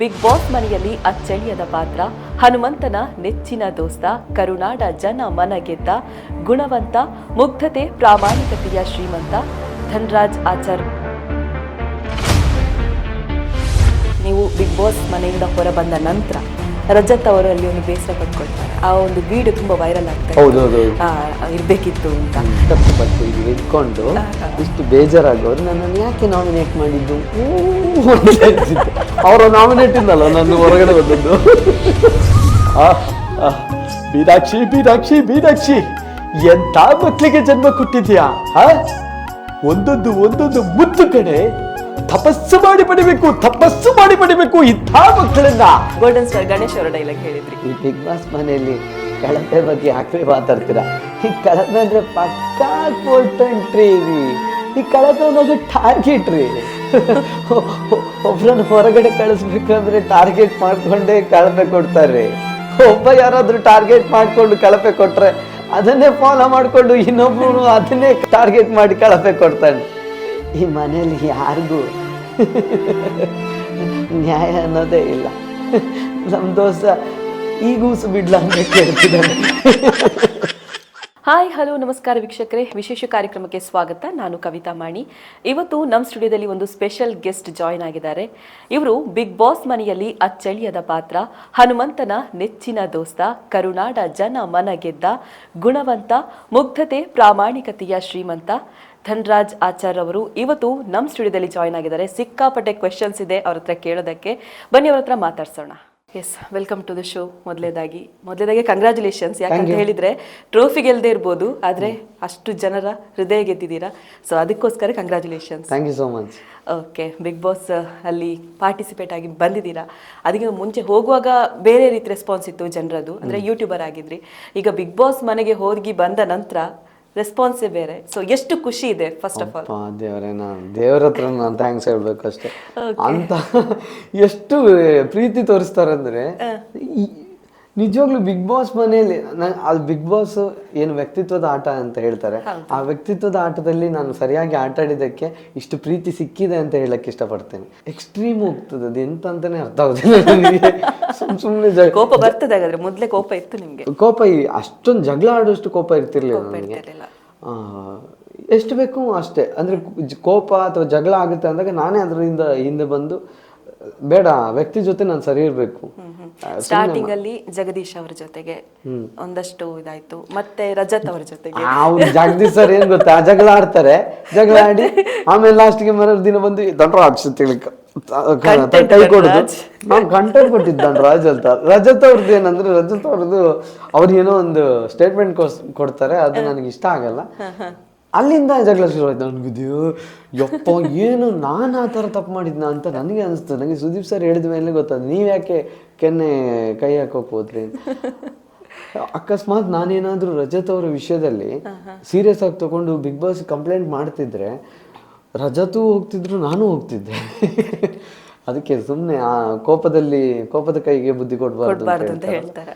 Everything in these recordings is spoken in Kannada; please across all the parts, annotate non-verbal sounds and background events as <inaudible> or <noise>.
ಬಿಗ್ ಬಾಸ್ ಮನೆಯಲ್ಲಿ ಅಚ್ಚಳಿಯದ ಪಾತ್ರ. ಹನುಮಂತನ ನೆಚ್ಚಿನ ದೋಸ್ತ, ಕರುನಾಡ ಜನ ಮನ ಗೆದ್ದ ಗುಣವಂತ, ಮುಗ್ಧತೆ, ಪ್ರಾಮಾಣಿಕತೆಯ ಶ್ರೀಮಂತ ಧನ್ರಾಜ್ ಆಚಾರ್. ನೀವು ಬಿಗ್ ಬಾಸ್ ಮನೆಯಿಂದ ಹೊರಬಂದ ನಂತರ ರಜತ್ ಅವರು ಅಲ್ಲಿ ಒಂದು ಬೇಸರ ಪಡ್ಕೊಳ್ತಾರೆ ಆ ಒಂದು ವಿಡಿಯೋ ತುಂಬಾ ವೈರಲ್ ಆಗ್ತದೆ ಇರ್ಬೇಕಿತ್ತು ಅಂತ. ಕಷ್ಟಪಟ್ಟು ಇಲ್ಲಿ ಇಟ್ಕೊಂಡು ಇಷ್ಟು ಬೇಜಾರಾಗೋರು ನನ್ನನ್ನು ಯಾಕೆ ನಾಮಿನೇಟ್ ಮಾಡಿದ್ದು? ಅವರ ನಾಮಿನೇಟ್ ಇಂದಲ್ಲ ನಾನು ಹೊರಗಡೆ ಬಂದದ್ದು. ಬೀದಾಕ್ಷಿ ಬೀದಾಕ್ಷಿ ಮೀನಾಕ್ಷಿ ಎಂತ ಮಕ್ಕಳಿಗೆ ಜನ್ಮ ಕೊಟ್ಟಿದ್ಯಾ? ಒಂದೊಂದು ಒಂದೊಂದು ಮುದ್ದು ಕಡೆ ತಪಸ್ಸು ಮಾಡಿ ಪಡಿಬೇಕು ತಪಸ್ಸು ಮಾಡಿ ಪಡಿಬೇಕು ಇಂಥ ಮಕ್ಕಳನ್ನ ಗೋಲ್ಡನ್ ಸ್ಟಾರ್ ಗಣೇಶ್ ಅವರ ಡೈಲಾಗ್ ಹೇಳಿದ್ರಿ. ಈ ಬಿಗ್ ಬಾಸ್ ಮನೆಯಲ್ಲಿ ಕಳಪೆ ಬಗ್ಗೆ ಯಾಕೆ ಮಾತಾಡ್ತೀರಾ? ಈ ಕಳಪೆ ಅಂದ್ರೆ ಪಕ್ಕಾ ಕೊಟ್ಟಂಟ್ರಿ ರೀ. ಈ ಕಳಪೆ ಅನ್ನೋದು ಟಾರ್ಗೆಟ್ ರೀ. ಒಬ್ರನ್ನ ಹೊರಗಡೆ ಕಳಿಸ್ಬೇಕಂದ್ರೆ ಟಾರ್ಗೆಟ್ ಮಾಡ್ಕೊಂಡೇ ಕಳಪೆ ಕೊಡ್ತಾರೆ. ಒಬ್ಬ ಯಾರಾದ್ರೂ ಟಾರ್ಗೆಟ್ ಮಾಡ್ಕೊಂಡು ಕಳಪೆ ಕೊಟ್ರೆ ಅದನ್ನೇ ಫಾಲೋ ಮಾಡಿಕೊಂಡು ಇನ್ನೊಬ್ರು ಅದನ್ನೇ ಟಾರ್ಗೆಟ್ ಮಾಡಿ ಕಳಪೆ ಕೊಡ್ತಾನೆ. ಈ ಮನೆಯಲ್ಲಿ ಯಾರಿಗೂ ನ್ಯಾಯ ಅನ್ನೋದೇ ಇಲ್ಲ. ನಮ್ಮ ದೋಸ್ತ ಈಗೂಸು ಬಿಡ್ಲ ಅಂತ ಕೇಳ್ತಿದ್ದಾನೆ. ಹಾಯ್, ಹಲೋ, ನಮಸ್ಕಾರ ವೀಕ್ಷಕರೇ. ವಿಶೇಷ ಕಾರ್ಯಕ್ರಮಕ್ಕೆ ಸ್ವಾಗತ. ನಾನು ಕವಿತಾ ಮಾಣಿ. ಇವತ್ತು ನಮ್ಮ ಸ್ಟುಡಿಯೋದಲ್ಲಿ ಒಂದು ಸ್ಪೆಷಲ್ ಗೆಸ್ಟ್ ಜಾಯ್ನ್ ಆಗಿದ್ದಾರೆ. ಇವರು ಬಿಗ್ ಬಾಸ್ ಮನೆಯಲ್ಲಿ ಅಚ್ಚಳಿಯದ ಪಾತ್ರ, ಹನುಮಂತನ ನೆಚ್ಚಿನ ದೋಸ್ತ, ಕರುನಾಡ ಜನ ಮನ ಗೆದ್ದ ಗುಣವಂತ, ಮುಗ್ಧತೆ ಪ್ರಾಮಾಣಿಕತೆಯ ಶ್ರೀಮಂತ ಧನ್ರಾಜ್ ಆಚಾರ್ ಅವರು ಇವತ್ತು ನಮ್ಮ ಸ್ಟುಡಿಯೋದಲ್ಲಿ ಜಾಯ್ನ್ ಆಗಿದ್ದಾರೆ. ಸಿಕ್ಕಾಪಟ್ಟೆ ಕ್ವೆಶನ್ಸ್ ಇದೆ ಅವ್ರ ಹತ್ರ ಕೇಳೋದಕ್ಕೆ. ಬನ್ನಿ ಅವ್ರ ಹತ್ರ ಮಾತಾಡ್ಸೋಣ. Yes welcome to the show ಮೊದಲೇದಾಗಿ ಮೊದಲೇದಾಗಿ ಕಂಗ್ರ್ಯಾಚುಲೇಷನ್ಸ್ ಯಾಕಂತ ಹೇಳಿದ್ರೆ ಟ್ರೋಫಿ ಗೆಲ್ಲದೆ ಇರ್ಬೋದು ಆದ್ರೆ ಅಷ್ಟು ಜನರ ಹೃದಯ ಗೆದ್ದಿದ್ದೀರಾ? ಸೊ ಅದಕ್ಕೋಸ್ಕರ congratulations thank you so much okay big boss ಅಲ್ಲಿ ಪಾರ್ಟಿಸಿಪೇಟ್ ಆಗಿ ಬಂದಿದ್ದೀರಾ? ಅದಕ್ಕೆ ಮುಂಚೆ ಹೋಗುವಾಗ ಬೇರೆ ರೀತಿ ರೆಸ್ಪಾನ್ಸ್ ಇತ್ತು ಜನರದು. ಅಂದ್ರೆ ಯೂಟ್ಯೂಬರ್ ಆಗಿದ್ರಿ. ಈಗ ಬಿಗ್ ಬಾಸ್ ಮನೆಗೆ ಹೋಗಿ ಬಂದ ನಂತರ ರೆಸ್ಪಾನ್ಸೇ ಬೇರೆ. ಸೊ ಎಷ್ಟು ಖುಷಿ ಇದೆ ಫಸ್ಟ್ ಆಫ್ ಆಲ್ ದೇವರೇ ನಾನು ದೇವರ ಹತ್ರ ನಾನು ಥ್ಯಾಂಕ್ಸ್ ಹೇಳ್ಬೇಕು ಅಷ್ಟೇ. ಅಂತ <laughs> ಎಷ್ಟು ಪ್ರೀತಿ ತೋರಿಸ್ತಾರೆ ಅಂದ್ರೆ ನಿಜವಾಗ್ಲೂ ಬಿಗ್ ಬಾಸ್ ಮನೆಯಲ್ಲಿ ಅದು ಬಿಗ್ ಬಾಸ್ ಏನು ವ್ಯಕ್ತಿತ್ವದ ಆಟ ಅಂತ ಹೇಳ್ತಾರೆ. ಆ ವ್ಯಕ್ತಿತ್ವದ ಆಟದಲ್ಲಿ ನಾನು ಸರಿಯಾಗಿ ಆಟ ಆಡಿದ್ದಕ್ಕೆ ಇಷ್ಟು ಪ್ರೀತಿ ಸಿಕ್ಕಿದೆ ಅಂತ ಹೇಳಕ್ ಇಷ್ಟಪಡ್ತೇನೆ. ಎಕ್ಸ್ಟ್ರೀಮ್ ಹೋಗ್ತದೆ ಅದು ಎಂತ ಅಂತಾನೆ ಅರ್ಥ ಆಗುದಿಲ್ಲ <laughs> ಸುಮ್ಮನೆ ಕೋಪ ಬರ್ತದೆ ಹಾಗಾದ್ರೆ ಮೊದ್ಲೇ ಕೋಪ ಇತ್ತು ನಿಮ್ಗೆ. ಕೋಪ ಅಷ್ಟೊಂದು ಜಗಳ ಆಡುವಷ್ಟು ಕೋಪ ಇರ್ತಿರ್ಲಿಲ್ಲ ನನಗೆ. ಎಷ್ಟು ಬೇಕು ಅಷ್ಟೇ. ಅಂದರೆ ಕೋಪ ಅಥವಾ ಜಗಳ ಆಗುತ್ತೆ ಅಂದಾಗ ನಾನೇ ಅದರಿಂದ ಹಿಂದೆ ಬಂದು ಬೇಡ ವ್ಯಕ್ತಿ ಜೊತೆ ನಾನು ಸರಿ ಇರಬೇಕು. ಸ್ಟಾರ್ಟಿಂಗ್ ಅಲ್ಲಿ ಜಗದೀಶ್ ಅವರ ಜೊತೆಗೆ ಒಂದಷ್ಟು ಇದಾಯ್ತು. ಮತ್ತೆ ರಜತ್ ಅವರ ಜೊತೆಗೆ. ಅವ್ರು ಜಗದೀಶ್ ಸರ್ ಏನ್ ಗೊತ್ತಾ? ಜಗಳ ಆಡ್ತಾರೆ ಜಗಳ ಆಡಿ ಆಮೇಲೆ ಲಾಸ್ಟ್ಗೆ ಮರ ದಿನ ಬಂದು ದಂಡರಾಜ್ ಹೇಳಿ ಕ- ಕೊಡುದು ನಾವು ಕಂಟೆಂಟ್ ಕೊಟ್ಟಿದ್ದ ರಾಜ್ ಅಂತ. ರಜತ್ ಅವ್ರದ್ದು ಏನಂದ್ರೆ ರಜತ್ ಅವ್ರದ್ದು ಅವ್ರಿಗೇನೋ ಏನೋ ಒಂದು ಸ್ಟೇಟ್ಮೆಂಟ್ ಕೊಡ್ತಾರೆ. ಅದು ನನಗೆ ಇಷ್ಟ ಆಗಲ್ಲ. ಅಲ್ಲಿಂದ ಜಗಳ ಶುರು ಆಯ್ತು. ನನಗಿದು ಯಪ್ಪ ಏನು ನಾನು ಆ ಥರ ತಪ್ಪು ಮಾಡಿದ್ನ ಅಂತ ನನಗೆ ಅನಿಸ್ತು. ನನಗೆ ಸುದೀಪ್ ಸರ್ ಹೇಳಿದ ಮೇಲೆ ಗೊತ್ತಾದ ನೀವು ಯಾಕೆ ಕೆನ್ನೆ ಕೈ ಹಾಕೋಕೆ ಹೋದ್ರಿ. ಅಕಸ್ಮಾತ್ ನಾನೇನಾದರೂ ರಜತ್ ಅವರ ವಿಷಯದಲ್ಲಿ ಸೀರಿಯಸ್ ಆಗಿ ತಗೊಂಡು ಬಿಗ್ ಬಾಸ್ ಕಂಪ್ಲೇಂಟ್ ಮಾಡ್ತಿದ್ರೆ ರಜತೂ ಹೋಗ್ತಿದ್ರು ನಾನು ಹೋಗ್ತಿದ್ದೆ. ಅದಕ್ಕೆ ಸುಮ್ಮನೆ ಆ ಕೋಪದಲ್ಲಿ ಕೋಪದ ಕೈಗೆ ಬುದ್ಧಿ ಕೊಡಬಾರ್ದು ಅಂತ ಹೇಳ್ತಾರ.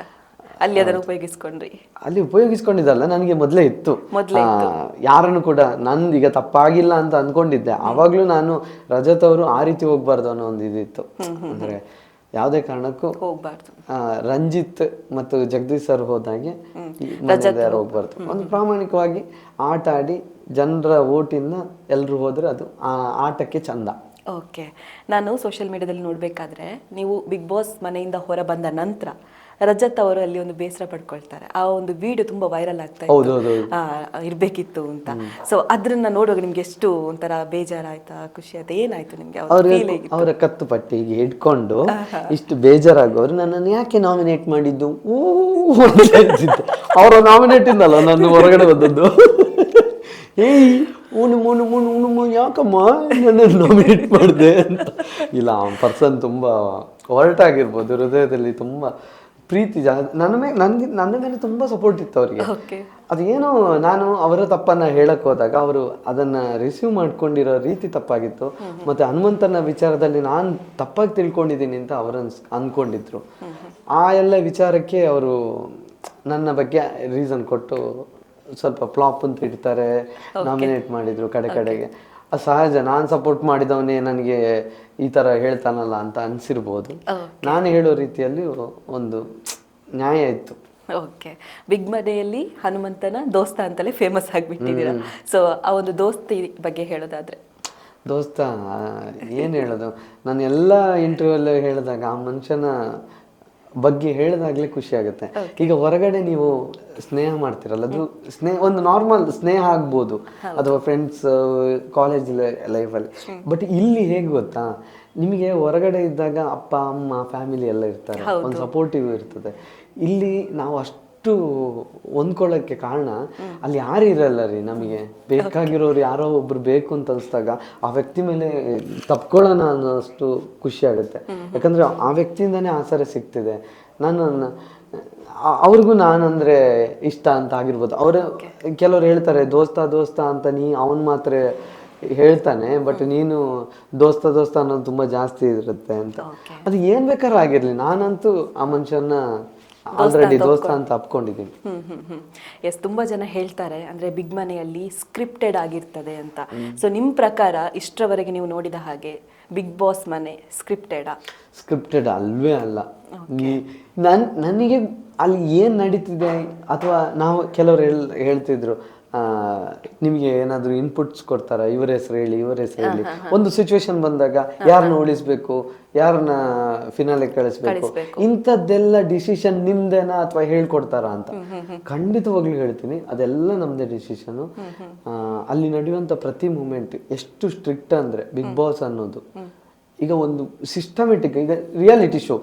ಅಲ್ಲಿ ಅದನ್ನು ಉಪಯೋಗಿಸ್ಕೊಂಡ್ರಿ. ಅಲ್ಲಿ ಉಪಯೋಗಿಸ್ಕೊಂಡಿದ್ದಲ್ಲ ನನಗೆ ಮೊದಲೇ ಇತ್ತು. ಯಾರನ್ನು ಕೂಡ ನಂದು ಈಗ ತಪ್ಪಾಗಿಲ್ಲ ಅಂತ ಅನ್ಕೊಂಡಿದ್ದೆ. ಆವಾಗ್ಲೂ ನಾನು ರಜತ್ ಅವರು ಆ ರೀತಿ ಹೋಗ್ಬಾರ್ದು ಅನ್ನೋ ಒಂದು ಇದಿತ್ತು ಅಂದ್ರೆ ಯಾವುದೇ ಕಾರಣಕ್ಕೂ ಹೋಗ್ಬಾರ್ದು. ರಂಜಿತ್ ಮತ್ತು ಜಗದೀಶ್ ಸರ್ ಹೋದಾಗೆ ಯಾರು ಹೋಗ್ಬಾರ್ದು. ಒಂದು ಪ್ರಾಮಾಣಿಕವಾಗಿ ಆಟ ಆಡಿ ಜನರ ಓಟಿಂದ ಎಲ್ಲರೂ ಹೋದ್ರೆ ಅದು ಆ ಆಟಕ್ಕೆ ಚಂದ. ಓಕೆ. ನಾನು ಸೋಷಿಯಲ್ ಮೀಡಿಯಾದಲ್ಲಿ ನೋಡಬೇಕಾದ್ರೆ ನೀವು ಬಿಗ್ ಬಾಸ್ ಮನೆಯಿಂದ ಹೊರ ಬಂದ ನಂತರ ರಜತ್ ಅವರು ಅಲ್ಲಿ ಒಂದು ಬೇಸರ ಪಡ್ಕೊಳ್ತಾರೆ. ಆ ಒಂದು ವಿಡಿಯೋ ತುಂಬಾ ವೈರಲ್ ಆಗ್ತಾ ಇತ್ತು. ಆ, ಇರ್ಬೇಕಿತ್ತು ಅಂತ. ಸೊ ಅದ್ರನ್ನ ನೋಡುವಾಗ ನಿಮ್ಗೆ ಎಷ್ಟು ಒಂಥರ ಬೇಜಾರಾಯ್ತಾ ಖುಷಿ ಆಯ್ತಾ ಏನಾಯ್ತು ನಿಮ್ಗೆ? ಅವ್ರ ಕತ್ತು ಪಟ್ಟಿಗೆ ಇಟ್ಕೊಂಡು ಇಷ್ಟು ಬೇಜಾರಾಗೋರು ನನ್ನನ್ನು ಯಾಕೆ ನಾಮಿನೇಟ್ ಮಾಡಿದ್ದು. ಅವರ ನಾಮಿನೇಟ್ ಇಂದಲ್ಲ ನನ್ನ ಹೊರಗಡೆ ಬಂದದ್ದು. ಏಯ್ ಉಣು ಮುಣು ಮುಣು ಉಣು ಯಾಕಮ್ಮ ನನ್ನನ್ನು ನಾಮಿನೇಟ್ ಮಾಡಿದೆ ಅಂತ. ಇಲ್ಲ ಆ ಪರ್ಸನ್ ತುಂಬ ಹೊರಟಾಗಿರ್ಬೋದು ಹೃದಯದಲ್ಲಿ ತುಂಬ ಪ್ರೀತಿ ಜಾ ನನ್ನ ಮೇಲೆ ನನಗೆ ನನ್ನ ಮೇಲೆ ತುಂಬ ಸಪೋರ್ಟ್ ಇತ್ತು ಅವರಿಗೆ. ಓಕೆ ಅದೇನೋ ನಾನು ಅವರ ತಪ್ಪನ್ನ ಹೇಳಕ್ ಹೋದಾಗ ಅವರು ಅದನ್ನ ರಿಸೀವ್ ಮಾಡ್ಕೊಂಡಿರೋ ರೀತಿ ತಪ್ಪಾಗಿತ್ತು. ಮತ್ತೆ ಹನುಮಂತನ ವಿಚಾರದಲ್ಲಿ ನಾನು ತಪ್ಪಾಗಿ ತಿಳ್ಕೊಂಡಿದ್ದೀನಿ ಅಂತ ಅವರು ಅನ್ಕೊಂಡಿದ್ರು. ಆ ಎಲ್ಲ ವಿಚಾರಕ್ಕೆ ಅವರು ನನ್ನ ಬಗ್ಗೆ ರೀಸನ್ ಕೊಟ್ಟು ಸ್ವಲ್ಪ ಫ್ಲಾಪ್ ಅಂತ ಇಡ್ತಾರೆ. ನಾಮಿನೇಟ್ ಮಾಡಿದ್ರು ಕಡೆ ಕಡೆಗೆ. ಅದು ಸಹಜ ನಾನು ಸಪೋರ್ಟ್ ಮಾಡಿದವನೇ ನನಗೆ ಈ ತರ ಹೇಳ್ತಾನಲ್ಲ ಅಂತ ಅನಿಸಿರ್ಬೋದು. ನಾನು ಹೇಳೋ ರೀತಿಯಲ್ಲಿ ಒಂದು ನ್ಯಾಯ ಇತ್ತು. ಓಕೆ ಬಿಗ್ ಮನೆಯಲ್ಲಿ ಹನುಮಂತನ ದೋಸ್ತ ಅಂತಲೇ ಫೇಮಸ್ ಆಗಿಬಿಟ್ಟಿದ್ದೀರ? ಸೊ ಆ ಒಂದು ದೋಸ್ತಿ ಬಗ್ಗೆ ಹೇಳೋದಾದ್ರೆ? ದೋಸ್ತ ಏನು ಹೇಳೋದು? ನಾನು ಎಲ್ಲ ಇಂಟರ್ವ್ಯೂಲ್ಲಿ ಹೇಳಿದಾಗ ಆ ಮನುಷ್ಯನ ಬಗ್ಗೆ ಹೇಳಿದಾಗಲೇ ಖುಷಿ ಆಗುತ್ತೆ. ಈಗ ಹೊರಗಡೆ ನೀವು ಸ್ನೇಹ ಮಾಡ್ತಿರಲ್ಲ ಅದು ಸ್ನೇಹ ಒಂದು ನಾರ್ಮಲ್ ಸ್ನೇಹ ಆಗ್ಬೋದು ಅಥವಾ ಫ್ರೆಂಡ್ಸ್ ಕಾಲೇಜ್ ಲೈಫಲ್ಲಿ ಬಟ್ ಇಲ್ಲಿ ಹೇಗೆ ಗೊತ್ತಾ? ನಿಮಗೆ ಹೊರಗಡೆ ಇದ್ದಾಗ ಅಪ್ಪ ಅಮ್ಮ ಫ್ಯಾಮಿಲಿ ಎಲ್ಲ ಇರ್ತಾರೆ. ಒಂದು ಸಪೋರ್ಟಿವ್ ಇರ್ತದೆ. ಇಲ್ಲಿ ನಾವು ಅಷ್ಟು ಹೊಂದ್ಕೊಳ್ಳೋಕ್ಕೆ ಕಾರಣ ಅಲ್ಲಿ ಯಾರು ಇರಲ್ಲ ರೀ ನಮಗೆ? ಬೇಕಾಗಿರೋರು ಯಾರೋ ಒಬ್ರು ಬೇಕು ಅಂತ ಅನಿಸ್ದಾಗ ಆ ವ್ಯಕ್ತಿ ಮೇಲೆ ತಪ್ಕೊಳ್ಳೋಣ ಅನ್ನೋಷ್ಟು ಖುಷಿ ಆಗುತ್ತೆ. ಯಾಕಂದ್ರೆ ಆ ವ್ಯಕ್ತಿಯಿಂದನೇ ಆಸರೆ ಸಿಗ್ತಿದೆ. ನಾನು ಅವ್ರಿಗೂ ನಾನಂದ್ರೆ ಇಷ್ಟ ಅಂತ ಆಗಿರ್ಬೋದು. ಅವರು ಕೆಲವ್ರು ಹೇಳ್ತಾರೆ ದೋಸ್ತ ದೋಸ್ತ ಅಂತ ನೀ ಅವನ್ ಮಾತ್ರ ಹೇಳ್ತಾನೆ ಬಟ್ ನೀನು ದೋಸ್ತ ದೋಸ್ತ ಅನ್ನೋದು ತುಂಬಾ ಜಾಸ್ತಿ ಇರುತ್ತೆ ಅಂತ. ಅದು ಏನ್ ಬೇಕಾದ್ರೂ ಆಗಿರ್ಲಿ. ನಾನಂತೂ ಆ ಮನುಷ್ಯನ ಆಲ್ರೆಡಿ ದೋಸ್ತ ಅಂತ ಅಪ್ಕೊಂಡಿದ್ದೀನಿ ಎಸ್ ತುಂಬಾ ಜನ ಹೇಳ್ತಾರೆ ಅಂದ್ರೆ ಬಿಗ್ ಮನೆಯಲ್ಲಿ ಸ್ಕ್ರಿಪ್ಟೆಡ್ ಆಗಿರ್ತದೆ ಅಂತ. ಸೊ ನಿಮ್ ಪ್ರಕಾರ ಇಷ್ಟರವರೆಗೆ ನೀವು ನೋಡಿದ ಹಾಗೆ ಬಿಗ್ ಬಾಸ್ ಮನೆ ಸ್ಕ್ರಿಪ್ಟೆಡಾ ಸ್ಕ್ರಿಪ್ಟೆಡ್ ಅಲ್ವೇ ಅಲ್ಲ. ನನ್ ನನಗೆ ಅಲ್ಲಿ ಏನ್ ನಡೀತಿದೆ? ಅಥವಾ ನಾವು ಕೆಲವರು ಹೇಳ್ತಿದ್ರು ನಿಮಗೆ ಏನಾದರೂ ಇನ್ಪುಟ್ಸ್ ಕೊಡ್ತಾರ? ಇವರ ಹೆಸರು ಹೇಳಿ ಇವರ ಹೆಸರು ಹೇಳಿ. ಒಂದು ಸಿಚುವೇಶನ್ ಬಂದಾಗ ಯಾರನ್ನ ಉಳಿಸ್ಬೇಕು? ಯಾರನ್ನ ಫಿನಾಲೆ ಕಳಿಸ್ಬೇಕು? ಇಂಥದ್ದೆಲ್ಲ ಡಿಸಿಷನ್ ನಿಮ್ದೇನಾ ಅಥವಾ ಹೇಳ್ಕೊಡ್ತಾರ ಅಂತ? ಖಂಡಿತವಾಗ್ಲೂ ಹೇಳ್ತೀನಿ. ಅದೆಲ್ಲ ನಮ್ದೇ ಡಿಸಿಷನ್ ಅಲ್ಲಿ ನಡೆಯುವಂತ ಪ್ರತಿ ಮೂಮೆಂಟ್ ಎಷ್ಟು ಸ್ಟ್ರಿಕ್ಟ್ ಅಂದ್ರೆ ಬಿಗ್ ಬಾಸ್ ಅನ್ನೋದು. ಈಗ ಒಂದು ಸಿಸ್ಟಮೆಟಿಕ್ ಈಗ ರಿಯಾಲಿಟಿ ಶೋ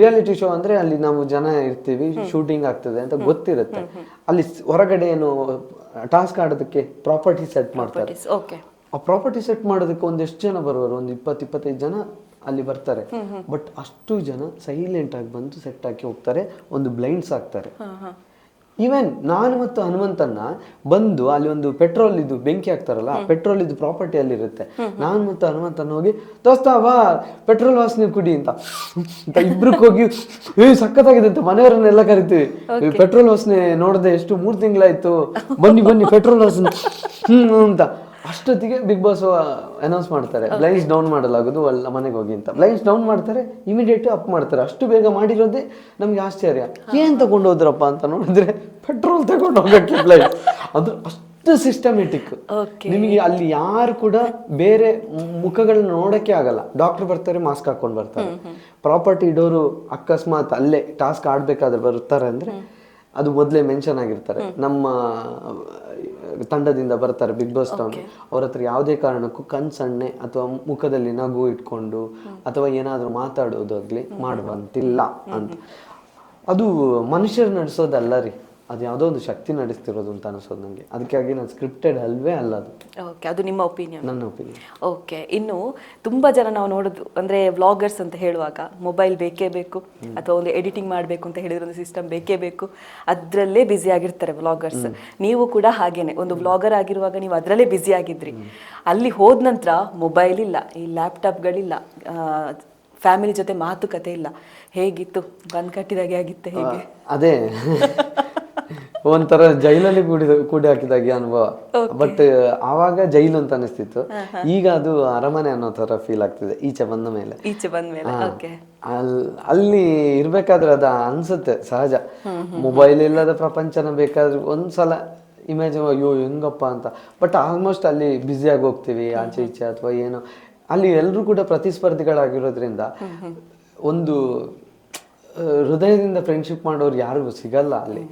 ರಿಯಾಲಿಟಿ ಶೋ ಅಂದ್ರೆ ಅಲ್ಲಿ ನಾವು ಜನ ಇರ್ತೀವಿ ಶೂಟಿಂಗ್ ಆಗ್ತದೆ ಅಂತ ಗೊತ್ತಿರುತ್ತೆ. ಅಲ್ಲಿ ಹೊರಗಡೆ ಏನು ಟಾಸ್ಕ್ ಆಡೋದಕ್ಕೆ ಪ್ರಾಪರ್ಟಿ ಸೆಟ್ ಮಾಡ್ತಾರೆ. ಓಕೆ ಆ ಪ್ರಾಪರ್ಟಿ ಸೆಟ್ ಮಾಡೋದಕ್ಕೆ ಒಂದೆಷ್ಟು ಜನ ಬರುವರು ಒಂದು ಇಪ್ಪತ್ತು ಇಪ್ಪತ್ತೈದು ಜನ ಅಲ್ಲಿ ಬರ್ತಾರೆ. ಬಟ್ ಅಷ್ಟು ಜನ ಸೈಲೆಂಟ್ ಆಗಿ ಬಂದು ಸೆಟ್ ಹಾಕಿ ಹೋಗ್ತಾರೆ ಒಂದು ಬ್ಲೈಂಡ್ಸ್ ಹಾಕ್ತಾರೆ. ಈವನ್ ನಾನು ಮತ್ತು ಹನುಮಂತನ್ನ ಬಂದು ಅಲ್ಲಿ ಒಂದು ಪೆಟ್ರೋಲ್ ಇದು ಬೆಂಕಿ ಹಾಕ್ತಾರಲ್ಲ ಪೆಟ್ರೋಲ್ ಇದು ಪ್ರಾಪರ್ಟಿ ಅಲ್ಲಿ ಇರುತ್ತೆ ನಾನು ಮತ್ತು ಹನುಮಂತನ ಹೋಗಿ ದೋಸ್ತ ಬಾ ಪೆಟ್ರೋಲ್ ವಾಸನೆ ಕುಡಿ ಅಂತ. ಇಬ್ರಕ್ಕೆ ಹೋಗಿ ಏ ಸಖತ್ತಾಗಿದೆ ಅಂತ ಮನೆಯವರನ್ನೆಲ್ಲ ಕರಿತೀವಿ. ಪೆಟ್ರೋಲ್ ವಾಸನೆ ನೋಡದೆ ಎಷ್ಟು ಮೂರ್ ತಿಂಗಳಾಯ್ತು. ಬನ್ನಿ ಬನ್ನಿ ಪೆಟ್ರೋಲ್ ವಾಸನೆ. ಹ್ಮ್ ಅಂತ. ಅಷ್ಟೊತ್ತಿಗೆ ಬಿಗ್ ಬಾಸ್ ಅನೌನ್ಸ್ ಮಾಡ್ತಾರೆ. ಬ್ಲೈನ್ಸ್ ಡೌನ್ ಮಾಡಲಾಗೋದು ಅಲ್ಲ ಮನೆಗೆ ಹೋಗಿ ಅಂತ. ಬ್ಲೈನ್ಸ್ ಡೌನ್ ಮಾಡ್ತಾರೆ ಇಮಿಡಿಯೇಟ್ ಅಪ್ ಮಾಡ್ತಾರೆ. ಅಷ್ಟು ಬೇಗ ಮಾಡಿರೋದೇ ನಮ್ಗೆ ಆಶ್ಚರ್ಯ. ಏನ್ ತಗೊಂಡು ಹೋದ್ರಪ್ಪ ಅಂತ ನೋಡಿದ್ರೆ ಪೆಟ್ರೋಲ್ ತಗೊಂಡು ಹೋಗಕ್ಕೆ ಬ್ಲೈನ್ಸ್ ಅದು ಅಷ್ಟು ಸಿಸ್ಟಮೆಟಿಕ್ ನಿಮಗೆ ಅಲ್ಲಿ ಯಾರು ಕೂಡ ಬೇರೆ ಮುಖಗಳನ್ನ ನೋಡಕ್ಕೆ ಆಗಲ್ಲ. ಡಾಕ್ಟರ್ ಬರ್ತಾರೆ ಮಾಸ್ಕ್ ಹಾಕೊಂಡು ಬರ್ತಾರೆ. ಪ್ರಾಪರ್ಟಿ ಇಡೋರು ಅಕಸ್ಮಾತ್ ಅಲ್ಲೇ ಟಾಸ್ಕ್ ಆಡ್ಬೇಕಾದ್ರೆ ಬರ್ತಾರೆ ಅಂದ್ರೆ ಅದು ಮೊದಲೇ ಮೆನ್ಷನ್ ಆಗಿರ್ತಾರೆ. ನಮ್ಮ ತಂಡದಿಂದ ಬರ್ತಾರೆ ಬಿಗ್ ಬಾಸ್ ಟೌನ್ ಅವ್ರ ಹತ್ರ ಯಾವುದೇ ಕಾರಣಕ್ಕೂ ಕಣ್ ಸಣ್ಣೆ ಅಥವಾ ಮುಖದಲ್ಲಿ ನಗು ಇಟ್ಕೊಂಡು ಅಥವಾ ಏನಾದರೂ ಮಾತಾಡೋದಾಗ್ಲಿ ಮಾಡುವಂತಿಲ್ಲ ಅಂತ. ಅದು ಮನುಷ್ಯರು ನಡೆಸೋದಲ್ಲ ರೀ. ಅದು ಯಾವುದೋ ಒಂದು ಶಕ್ತಿ ನಡೆಸ್ತಿರೋದು ಅಂತ ಅನಿಸೋದು ನನಗೆ ಅದಕ್ಕಾಗಿ ನಾನು ಸ್ಕ್ರಿಪ್ಟೆಡ್ ಅಲ್ವೇ ಅಲ್ಲ ಅದು. ಓಕೆ ಅದು ನಿಮ್ಮ ಒಪಿನಿಯನ್ ನನ್ನ ಒಪಿನಿಯನ್ ಓಕೆ ಇನ್ನು ತುಂಬಾ ಜನ ನಾವು ನೋಡೋದು ಅಂದ್ರೆ ವ್ಲಾಗರ್ಸ್ ಅಂತ ಹೇಳುವಾಗ ಮೊಬೈಲ್ ಬೇಕೇ ಬೇಕು ಅಥವಾ ಒಂದು ಎಡಿಟಿಂಗ್ ಮಾಡಬೇಕು ಅಂತ ಹೇಳಿದ್ರೆ ಒಂದು ಸಿಸ್ಟಮ್ ಬೇಕೇ ಬೇಕು ಅದರಲ್ಲೇ ಬ್ಯುಸಿ ಆಗಿರ್ತಾರೆ ವ್ಲಾಗರ್ಸ್ ನೀವು ಕೂಡ ಹಾಗೇನೆ ಒಂದು ವ್ಲಾಗರ್ ಆಗಿರುವಾಗ ನೀವು ಅದರಲ್ಲೇ ಬ್ಯುಸಿ ಆಗಿದ್ರಿ. ಅಲ್ಲಿ ಹೋದ ನಂತರ ಮೊಬೈಲ್ ಇಲ್ಲ ಈ ಲ್ಯಾಪ್ಟಾಪ್ಗಳಿಲ್ಲ ಫ್ಯಾಮಿಲಿ ಜೊತೆ ಮಾತುಕತೆ ಇಲ್ಲ. ಹೇಗಿತ್ತು? ಬಂದ್ ಕಟ್ಟಿದಾಗೆ ಆಗಿತ್ತೆ ಹೇಗೆ? ಅದೇ. <laughs> ಒಂಥರ ಜೈಲಲ್ಲಿ ಕೂಡಿ ಕೂಡಿ ಹಾಕಿದಾಗೆ ಅನುಭವ. ಬಟ್ ಆವಾಗ ಜೈಲು ಅಂತ ಅನಿಸ್ತಿತ್ತು. ಈಗ ಅದು ಅರಮನೆ ಅನ್ನೋ ತರ ಫೀಲ್ ಆಗ್ತಿದೆ ಈಚೆ ಬಂದ ಮೇಲೆ. ಈಚೆ ಬಂದ ಮೇಲೆ ಅಲ್- ಅಲ್ಲಿ ಇರ್ಬೇಕಾದ್ರೆ ಅದ ಅನ್ಸುತ್ತೆ ಸಹಜ. ಮೊಬೈಲ್ ಇಲ್ಲದ ಪ್ರಪಂಚನ ಬೇಕಾದ್ರೆ ಒಂದ್ಸಲ ಇಮೇಜ್ ಅಯ್ಯೋ ಹೆಂಗಪ್ಪ ಅಂತ. ಬಟ್ ಆಲ್ಮೋಸ್ಟ್ ಅಲ್ಲಿ ಬ್ಯುಸಿ ಆಗಿ ಹೋಗ್ತೀವಿ ಆಚೆ ಈಚೆ ಅಥವಾ ಏನೋ. ಅಲ್ಲಿ ಎಲ್ಲರೂ ಕೂಡ ಪ್ರತಿಸ್ಪರ್ಧಿಗಳಾಗಿರೋದ್ರಿಂದ ಒಂದು ಹೃದಯದಿಂದ ಫ್ರೆಂಡ್ಶಿಪ್ ಮಾಡೋರು ಯಾರಿಗೂ ಸಿಗಲ್ಲ ಅಲ್ಲಿ.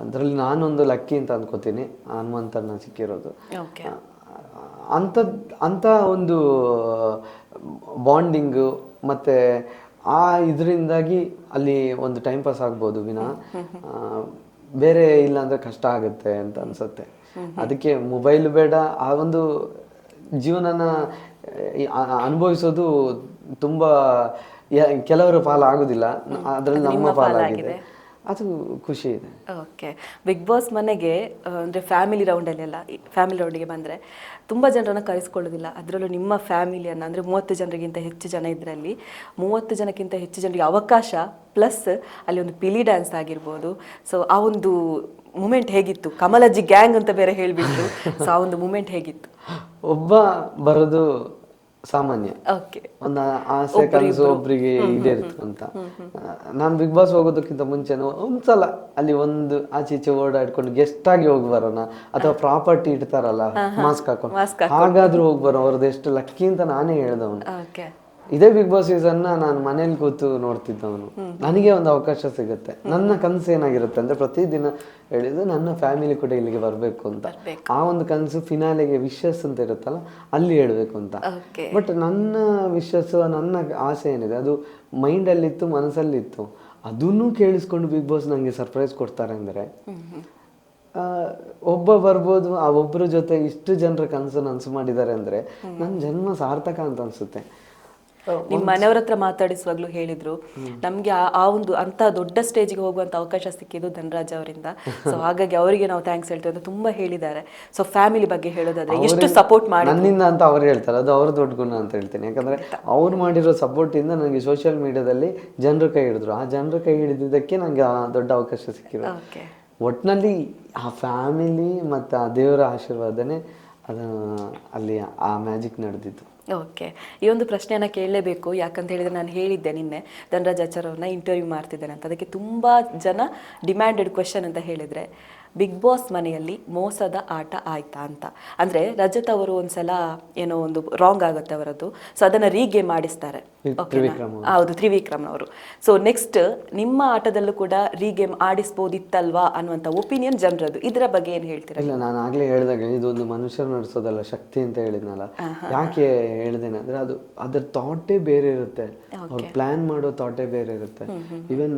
ಅದರಲ್ಲಿ ನಾನೊಂದು ಲಕ್ಕಿ ಅಂತ ಅನ್ಕೋತೀನಿ. ಹನುಮಂತನ ಸಿಕ್ಕಿರೋದು. ಅಂಥದ್ದು ಅಂಥ ಒಂದು ಬಾಂಡಿಂಗು ಮತ್ತು ಆ ಇದರಿಂದಾಗಿ ಅಲ್ಲಿ ಒಂದು ಟೈಮ್ ಪಾಸ್ ಆಗ್ಬೋದು ವಿನ. ಬೇರೆ ಇಲ್ಲ ಅಂದ್ರೆ ಕಷ್ಟ ಆಗುತ್ತೆ ಅಂತ ಅನ್ಸುತ್ತೆ. ಅದಕ್ಕೆ ಮೊಬೈಲ್ ಬೇಡ. ಆ ಒಂದು ಜೀವನನ ಅನುಭವಿಸೋದು ತುಂಬಾ ಕೆಲವರ ಪಾಲ ಆಗುದಿಲ್ಲ. ಅದ್ರಲ್ಲಿ ನಮ್ಮ ಪಾಲಾಗಿದೆ. ಅದು ಖುಷಿ ಇದೆ. ಓಕೆ. ಬಿಗ್ ಬಾಸ್ ಮನೆಗೆ ಅಂದರೆ ಅಂದ್ರೆ ಫ್ಯಾಮಿಲಿ ರೌಂಡಲ್ಲೆಲ್ಲ ಫ್ಯಾಮಿಲಿ ರೌಂಡಿಗೆ ಬಂದ್ರೆ ತುಂಬಾ ಜನರನ್ನು ಕರೆಸ್ಕೊಳ್ಳೋದಿಲ್ಲ. ಅದರಲ್ಲೂ ನಿಮ್ಮ ಫ್ಯಾಮಿಲಿಯನ್ನು ಅಂದರೆ ಮೂವತ್ತು ಜನರಿಗಿಂತ ಹೆಚ್ಚು ಜನ ಇದರಲ್ಲಿ ಮೂವತ್ತು ಜನಕ್ಕಿಂತ ಹೆಚ್ಚು ಜನರಿಗೆ ಅವಕಾಶ ಪ್ಲಸ್ ಅಲ್ಲಿ ಒಂದು ಪಿಲಿ ಡ್ಯಾನ್ಸ್ ಆಗಿರ್ಬೋದು. ಸೊ ಆ ಒಂದು ಮೂಮೆಂಟ್ ಹೇಗಿತ್ತು? ಕಮಲಜ್ಜಿ ಗ್ಯಾಂಗ್ ಅಂತ ಬೇರೆ ಹೇಳಿಬಿಟ್ಟು. ಸೊ ಆ ಒಂದು ಮೂಮೆಂಟ್ ಹೇಗಿತ್ತು? ಒಬ್ಬ ಬರೋದು ಸಾಮಾನ್ಯ. ಒಂದು ಆಸೆ ಕನಸು ಒಬ್ರಿಗೆ ಇದೆ ಅಂತ. ನಾನು ಬಿಗ್ ಬಾಸ್ ಹೋಗೋದಕ್ಕಿಂತ ಮುಂಚೆ ಒಂದ್ಸಲ ಅಲ್ಲಿ ಒಂದು ಆಚೆ ಈಚೆ ಓಡಾಡ್ಕೊಂಡು ಗೆಸ್ಟ್ ಆಗಿ ಹೋಗಿ ಬರೋಣ ಅಥವಾ ಪ್ರಾಪರ್ಟಿ ಇಡ್ತಾರಲ್ಲ ಮಾಸ್ಕ್ ಹಾಕೊಂಡು. ಹಾಗಾದ್ರೂ ಹೋಗಿ ಬರೋ ಅವ್ರದ್ದು ಎಷ್ಟು ಲಕ್ಕಿ ಅಂತ ನಾನೇ ಹೇಳ್ದವನು ಇದೇ ಬಿಗ್ ಬಾಸ್ ಸೀಸನ್ ನಾನು ಮನೇಲಿ ಕೂತು ನೋಡ್ತಿದ್ದವನು. ನನಗೆ ಒಂದು ಅವಕಾಶ ಸಿಗುತ್ತೆ. ನನ್ನ ಕನಸು ಏನಾಗಿರುತ್ತೆ ಅಂದ್ರೆ ಪ್ರತಿದಿನ ಹೇಳಿದ್ದು ನನ್ನ ಫ್ಯಾಮಿಲಿ ಕೂಡ ಇಲ್ಲಿಗೆ ಬರಬೇಕು ಅಂತ. ಆ ಒಂದು ಕನಸು ಫಿನಾಲೆಗೆ ವಿಶಸ್ ಅಂತ ಇರುತ್ತಲ್ಲ ಅಲ್ಲಿ ಹೇಳಬೇಕು ಅಂತ. ಬಟ್ ನನ್ನ ವಿಶಸ್ ನನ್ನ ಆಸೆ ಏನಿದೆ ಅದು ಮೈಂಡಲ್ಲಿತ್ತು ಮನಸ್ಸಲ್ಲಿತ್ತು. ಅದನ್ನು ಕೇಳಿಸ್ಕೊಂಡು ಬಿಗ್ ಬಾಸ್ ನನಗೆ ಸರ್ಪ್ರೈಸ್ ಕೊಡ್ತಾರೆ ಅಂದರೆ ಒಬ್ಬ ಬರ್ಬೋದು ಆ ಒಬ್ಬರ ಜೊತೆ ಇಷ್ಟು ಜನರ ಕನಸು ನನಸು ಮಾಡಿದ್ದಾರೆ ಅಂದರೆ ನನ್ನ ಜನ್ಮ ಸಾರ್ಥಕ ಅಂತ ಅನ್ಸುತ್ತೆ. ನಿಮ್ಮ ಮನೆಯವ್ರ ಹತ್ರ ಮಾತಾಡಿಸುವಾಗ್ಲೂ ಹೇಳಿದ್ರು ನಮ್ಗೆ ಆ- ಒಂದು ಅಂತ ದೊಡ್ಡ ಸ್ಟೇಜ್ಗೆ ಹೋಗುವಂತ ಅವಕಾಶ ಸಿಕ್ಕಿದ್ದು ಧನರಾಜ್ ಅವರಿಂದ. <laughs> ಸೊ ಹಾಗಾಗಿ ಅವರಿಗೆ ನಾವು ಥ್ಯಾಂಕ್ಸ್ ಹೇಳ್ತೇವೆ ಅಂತ ತುಂಬಾ ಹೇಳಿದ್ದಾರೆ. ಸೊ ಫ್ಯಾಮಿಲಿ ಬಗ್ಗೆ ಹೇಳೋದಾದ್ರೆ ಎಷ್ಟು ಸಪೋರ್ಟ್ ಮಾಡಿ ನನ್ನಿಂದ ಅಂತ ಅವ್ರು ಹೇಳ್ತಾರೆ. ಅದು ಅವ್ರ ದೊಡ್ಡ ಗುಣ ಅಂತ ಹೇಳ್ತೀನಿ. ಯಾಕಂದ್ರೆ ಅವ್ರು ಮಾಡಿರೋ ಸಪೋರ್ಟ್ ಇಂದ ನನಗೆ ಸೋಷಿಯಲ್ ಮೀಡಿಯಾದಲ್ಲಿ ಜನರು ಕೈ ಹಿಡಿದ್ರು. ಆ ಜನರು ಕೈ ಹಿಡಿದಿದ್ದಕ್ಕೆ ನನಗೆ ಆ ದೊಡ್ಡ ಅವಕಾಶ ಸಿಕ್ಕಿರೋದು. ಓಕೆ ಒಟ್ಟಿನಲ್ಲಿ ಆ ಫ್ಯಾಮಿಲಿ ಮತ್ತು ಆ ದೇವರ ಆಶೀರ್ವಾದನೆ ಅದು ಅಲ್ಲಿ ಆ ಮ್ಯಾಜಿಕ್ ನಡೆದಿತ್ತು ಓಕೆ ಈ ಒಂದು ಪ್ರಶ್ನೆಯನ್ನ ಕೇಳಲೇಬೇಕು. ಯಾಕಂತ ಹೇಳಿದ್ರೆ ನಾನು ಹೇಳಿದ್ದೆ ನಿನ್ನೆ, ಧನರಾಜ್ ಆಚಾರ್ಯವ್ರನ್ನ ಇಂಟರ್ವ್ಯೂ ಮಾಡ್ತಿದ್ದೇನೆ ಅಂತ. ಅದಕ್ಕೆ ತುಂಬಾ ಜನ ಡಿಮ್ಯಾಂಡೆಡ್ ಕ್ವೆಶನ್ ಅಂತ ಹೇಳಿದ್ರೆ ಬಿಗ್ ಬಾಸ್ ಮನೆಯಲ್ಲಿ ಮೋಸದ ಆಟ ಆಯ್ತಾ ಅಂತ. ಅಂದ್ರೆ ರಜತ್ ಅವರು ಒಂದ್ಸಲ ಏನೋ ಒಂದು ರಾಂಗ್ ಆಗುತ್ತೆ ಅವರದ್ದು. ಸೊ ಅದನ್ನ ರೀಗೇಮ್ ಮಾಡಿಸ್ತಾರೆ. ತ್ರಿವಿಕ್ರಮ್ ಹೌದು ತ್ರಿವಿಕ್ರಮ್ ಅವರು. ಸೊ ನೆಕ್ಸ್ಟ್ ನಿಮ್ಮ ಆಟದಲ್ಲೂ ಕೂಡ ರೀಗೇಮ್ ಆಡಿಸ್ಬೋದಿತ್ತಲ್ವಾ ಅನ್ನುವಂತ ಒಪಿನಿಯನ್ ಜನರದ್ದು. ಇದರ ಬಗ್ಗೆ ಏನು ಹೇಳ್ತೀರಾ? ಇಲ್ಲ ನಾನು ಆಗ್ಲೇ ಹೇಳಿದಾಗ ಇದೊಂದು ಮನುಷ್ಯರು ನಡೆಸೋದಲ್ಲ ಶಕ್ತಿ ಅಂತ ಹೇಳಿದ್ನಲ್ಲ. ಯಾಕೆ ಹೇಳ್ದೇನೆ ಅಂದ್ರೆ ಅದು ಅದ್ರ ಥಾಟೇ ಬೇರೆ ಇರುತ್ತೆ. ಅವ್ರು ಪ್ಲಾನ್ ಮಾಡೋ ಥಾಟೇ ಬೇರೆ ಇರುತ್ತೆ. ಇವನ್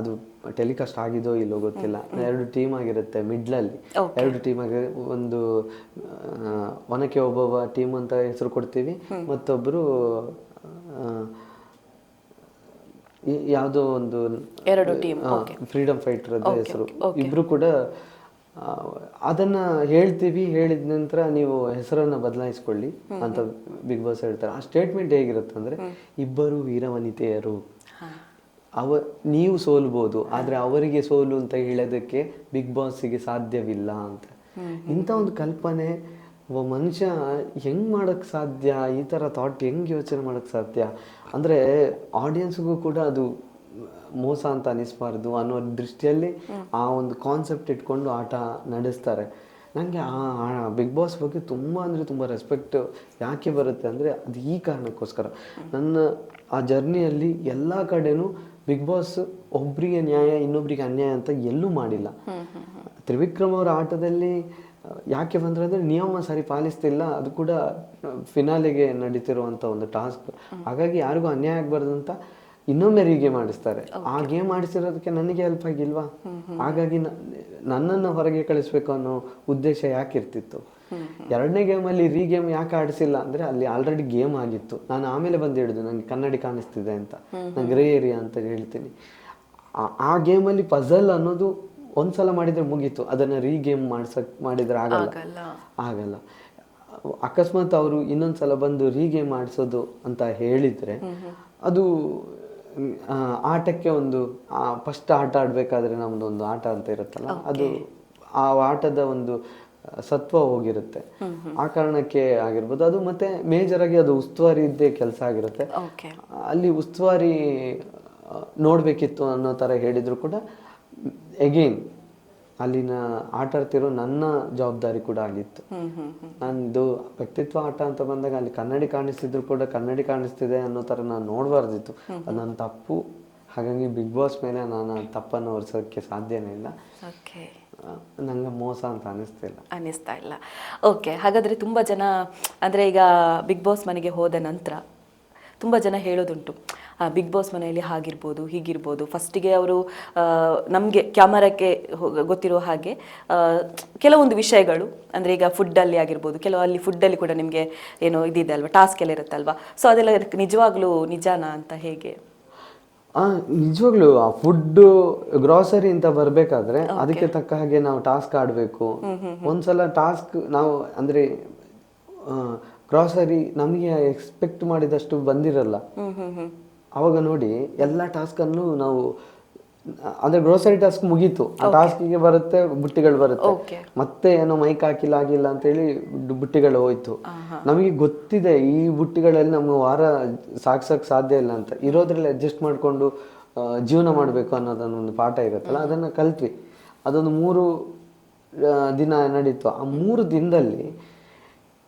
ಅದು ಟೆಲಿಕಾಸ್ಟ್ ಆಗಿದೋ ಇಲ್ಲೋ ಗೊತ್ತಿಲ್ಲ. ಎರಡು ಟೀಮ್ ಆಗಿರುತ್ತೆ ಮಿಡ್ಲಲ್ಲಿ. ಎರಡು ಟೀಮ್ ಆಗಿ ಒಂದು ಒನಕ್ಕೆ ಒನಕೆ ಒಬ್ಬೊಬ್ಬ ಟೀಮ್ ಅಂತ ಹೆಸರು ಕೊಡ್ತೀವಿ. ಮತ್ತೊಬ್ರು ಆ, ಯಾವುದೋ ಒಂದು ಎರಡು ಟೀಮ್ ಫ್ರೀಡಮ್ ಫೈಟರ್ ಅಂತ ಹೆಸರು. ಇಬ್ರು ಕೂಡ ಅದನ್ನ ಹೇಳ್ತೀವಿ ಹೇಳಿದ ನಂತರ ನೀವು ಹೆಸರನ್ನ ಬದಲಾಯಿಸ್ಕೊಳ್ಳಿ ಅಂತ ಬಿಗ್ ಬಾಸ್ ಹೇಳ್ತಾರೆ. ಆ ಸ್ಟೇಟ್ಮೆಂಟ್ ಹೇಗಿರುತ್ತೆ ಅಂದ್ರೆ ಇಬ್ಬರು ವೀರವನಿತೆಯರು. ಅವ ನೀವು ಸೋಲ್ಬೋದು ಆದರೆ ಅವರಿಗೆ ಸೋಲು ಅಂತ ಹೇಳೋದಕ್ಕೆ ಬಿಗ್ ಬಾಸ್ಗೆ ಸಾಧ್ಯವಿಲ್ಲ ಅಂತ. ಇಂಥ ಒಂದು ಕಲ್ಪನೆ ಒಬ್ಬ ಮನುಷ್ಯ ಹೆಂಗ್ ಮಾಡಕ್ ಸಾಧ್ಯ ಈ ತರ ಥಾಟ್ ಹೆಂಗ್ ಯೋಚನೆ ಮಾಡಕ್ ಸಾಧ್ಯ? ಅಂದ್ರೆ ಆಡಿಯನ್ಸ್ಗೂ ಕೂಡ ಅದು ಮೋಸ ಅಂತ ಅನಿಸ್ಬಾರ್ದು ಅನ್ನೋ ದೃಷ್ಟಿಯಲ್ಲಿ ಆ ಒಂದು ಕಾನ್ಸೆಪ್ಟ್ ಇಟ್ಕೊಂಡು ಆಟ ನಡೆಸ್ತಾರೆ. ನನಗೆ ಆ ಬಿಗ್ ಬಾಸ್ ಬಗ್ಗೆ ತುಂಬ ಅಂದರೆ ತುಂಬ ರೆಸ್ಪೆಕ್ಟ್ ಯಾಕೆ ಬರುತ್ತೆ ಅಂದರೆ ಅದು ಈ ಕಾರಣಕ್ಕೋಸ್ಕರ. ನನ್ನ ಆ ಜರ್ನಿಯಲ್ಲಿ ಎಲ್ಲ ಕಡೆನೂ ಬಿಗ್ ಬಾಸ್ ಒಬ್ರಿಗೆ ನ್ಯಾಯ ಇನ್ನೊಬ್ರಿಗೆ ಅನ್ಯಾಯ ಅಂತ ಎಲ್ಲೂ ಮಾಡಿಲ್ಲ. ತ್ರಿವಿಕ್ರಮ್ ಅವರ ಆಟದಲ್ಲಿ ಯಾಕೆ ಬಂದ್ರೆ ಅಂದ್ರೆ ನಿಯಮ ಸರಿ ಪಾಲಿಸ್ತಿಲ್ಲ ಅದು ಕೂಡ ಫಿನಾಲೆಗೆ ನಡೀತಿರುವಂತ ಒಂದು ಟಾಸ್ಕ್ ಹಾಗಾಗಿ ಯಾರಿಗೂ ಅನ್ಯಾಯ ಆಗ್ಬಾರ್ದು ಅಂತ ಇನ್ನೊಮ್ಮೆ ರೀಗೆ ಮಾಡಿಸ್ತಾರೆ. ಆ ಗೇಮ್ ಮಾಡಿಸಿರೋದಕ್ಕೆ ನನಗೆ ಹೆಲ್ಪ್ ಆಗಿಲ್ವಾ? ಹಾಗಾಗಿ ನನ್ನನ್ನು ಹೊರಗೆ ಕಳಿಸ್ಬೇಕು ಅನ್ನೋ ಉದ್ದೇಶ ಯಾಕೆ ಇರ್ತಿತ್ತು ಎರಡನೇ ಗೇಮಲ್ಲಿ ರೀ ಗೇಮ್ ಯಾಕೆ ಆಡಿಸಿಲ್ಲ ಅಂದ್ರೆ ಅಲ್ಲಿ ಆಲ್ರೆಡಿ ಗೇಮ್ ಆಗಿತ್ತು. ನಾನು ಆಮೇಲೆ ಬಂದು ಹೇಳಿದ್ದು ನಂಗೆ ಕನ್ನಡಿ ಕಾಣಿಸ್ತಿದೆ ಅಂತ. ನಾನು ಗ್ರೇ ಏರಿಯಾ ಅಂತ ಹೇಳ್ತೀನಿ. ಆ- ಗೇಮಲ್ಲಿ ಪಜಲ್ ಅನ್ನೋದು ಒಂದ್ಸಲ ಮಾಡಿದ್ರೆ ಮುಗೀತು. ಅದನ್ನ ರೀ ಗೇಮ್ ಮಾಡ್ಸಕ್ ಮಾಡಿದ್ರೆ ಆಗಲ್ಲ. ಆಗಲ್ಲ. ಅಕಸ್ಮಾತ್ ಅವರು ಇನ್ನೊಂದ್ಸಲ ಬಂದು ರೀ ಗೇಮ್ ಮಾಡಿಸೋದು ಅಂತ ಹೇಳಿದ್ರೆ ಅದು ಆಟಕ್ಕೆ ಒಂದು ಫಸ್ಟ್ ಆಟ ಆಡ್ಬೇಕಾದ್ರೆ ನಮ್ದು ಒಂದು ಆಟ ಅಂತ ಇರುತ್ತಲ್ಲ ಅದು ಆ ಆಟದ ಒಂದು ಸತ್ವ ಹೋಗಿರುತ್ತೆ. ಆ ಕಾರಣಕ್ಕೆ ಆಗಿರ್ಬೋದು ಅದು ಮತ್ತೆ ಮೇಜರ್ ಆಗಿ ಅದು ಉಸ್ತುವಾರಿ ಇದ್ದೇ ಕೆಲಸ ಆಗಿರುತ್ತೆ. ಅಲ್ಲಿ ಉಸ್ತುವಾರಿ ನೋಡಬೇಕಿತ್ತು ಅನ್ನೋ ತರ ಹೇಳಿದ್ರು ಕೂಡ ಎಗೇನ್ ಅಲ್ಲಿನ ಆಟ ಆಡ್ತಿರೋ ನನ್ನ ಜವಾಬ್ದಾರಿ ಕೂಡ ಆಗಿತ್ತು. ನಂದು ವ್ಯಕ್ತಿತ್ವ ಆಟ ಅಂತ ಬಂದಾಗ ಅಲ್ಲಿ ಕನ್ನಡಿ ಕಾಣಿಸ್ತಿದ್ರು ಕೂಡ ಕನ್ನಡಿ ಕಾಣಿಸ್ತಿದೆ ಅನ್ನೋ ಥರ ನಾನು ನೋಡಬಾರ್ದಿತ್ತು. ನನ್ನ ತಪ್ಪು. ಹಾಗಾಗಿ ಬಿಗ್ ಬಾಸ್ ಮೇಲೆ ನಾನು ತಪ್ಪನ್ನು ಹೊರಿಸೋಕ್ಕೆ ಸಾಧ್ಯನೇ ಇಲ್ಲ. ಓಕೆ. ನನಗೆ ಮೋಸ ಅಂತ ಅನಿಸ್ತಿಲ್ಲ ಅನ್ನಿಸ್ತಾ ಇಲ್ಲ. ಓಕೆ ಹಾಗಾದರೆ ತುಂಬ ಜನ ಅಂದರೆ ಈಗ ಬಿಗ್ ಬಾಸ್ ಮನೆಗೆ ಹೋದ ನಂತರ ತುಂಬ ಜನ ಹೇಳೋದುಂಟು. ಬಿಗ್ ಬಾಸ್ ಮನೆಯಲ್ಲಿ ಹಾಗಿರ್ಬೋದು ಹೀಗಿರ್ಬೋದು. ಫಸ್ಟಿಗೆ ಅವರು ನಮಗೆ ಕ್ಯಾಮರಕ್ಕೆ ಗೊತ್ತಿರೋ ಹಾಗೆ ಕೆಲವೊಂದು ವಿಷಯಗಳು ಅಂದರೆ ಈಗ ಫುಡ್ಡಲ್ಲಿ ಆಗಿರ್ಬೋದು ಕೆಲವು ಅಲ್ಲಿ ಫುಡ್ಡಲ್ಲಿ ಕೂಡ ನಿಮಗೆ ಏನೋ ಇದಿದೆ ಅಲ್ವಾ ಟಾಸ್ಕ್ ಎಲ್ಲ ಇರುತ್ತಲ್ವಾ. ಸೊ ಅದೆಲ್ಲ ನಿಜವಾಗ್ಲೂ ನಿಜಾನ ಅಂತ ಹೇಗೆ? ನಿಜವಾಗ್ಲು ಆ ಫುಡ್ ಗ್ರಾಸರಿ ಅಂತ ಬರ್ಬೇಕಾದ್ರೆ ಅದಕ್ಕೆ ತಕ್ಕ ಹಾಗೆ ನಾವು ಟಾಸ್ಕ್ ಆಡ್ಬೇಕು. ಒಂದ್ಸಲ ಟಾಸ್ಕ್ ನಾವು ಅಂದ್ರೆ ಗ್ರಾಸರಿ ನಮಗೆ ಎಕ್ಸ್ಪೆಕ್ಟ್ ಮಾಡಿದಷ್ಟು ಬಂದಿರಲ್ಲ. ಅವಾಗ ನೋಡಿ ಎಲ್ಲ ಟಾಸ್ಕನ್ನು ನಾವು ಅಂದ್ರೆ ಗ್ರೋಸರಿ ಟಾಸ್ಕ್ ಮುಗೀತು. ಆ ಟಾಸ್ಕಿಗೆ ಬರುತ್ತೆ ಬುಟ್ಟಿಗಳು ಬರುತ್ತೆ. ಮತ್ತೆ ಏನೋ ಮೈಕ್ ಹಾಕಿಲ್ಲ ಆಗಿಲ್ಲ ಅಂತ ಹೇಳಿ ಬುಟ್ಟಿಗಳು ಹೋಯ್ತು. ನಮಗೆ ಗೊತ್ತಿದೆ ಈ ಬುಟ್ಟಿಗಳಲ್ಲಿ ನಮ್ಮ ವಾರ ಸಾಕ್ಸಕ್ ಸಾಧ್ಯ ಇಲ್ಲ ಅಂತ. ಇರೋದ್ರಲ್ಲಿ ಅಡ್ಜಸ್ಟ್ ಮಾಡ್ಕೊಂಡು ಜೀವನ ಮಾಡಬೇಕು ಅನ್ನೋದನ್ನ ಒಂದು ಪಾಠ ಇರುತ್ತಲ್ಲ ಅದನ್ನ ಕಲ್ತ್ವಿ. ಅದೊಂದು ಮೂರು ದಿನ ನಡೀತು. ಆ ಮೂರು ದಿನದಲ್ಲಿ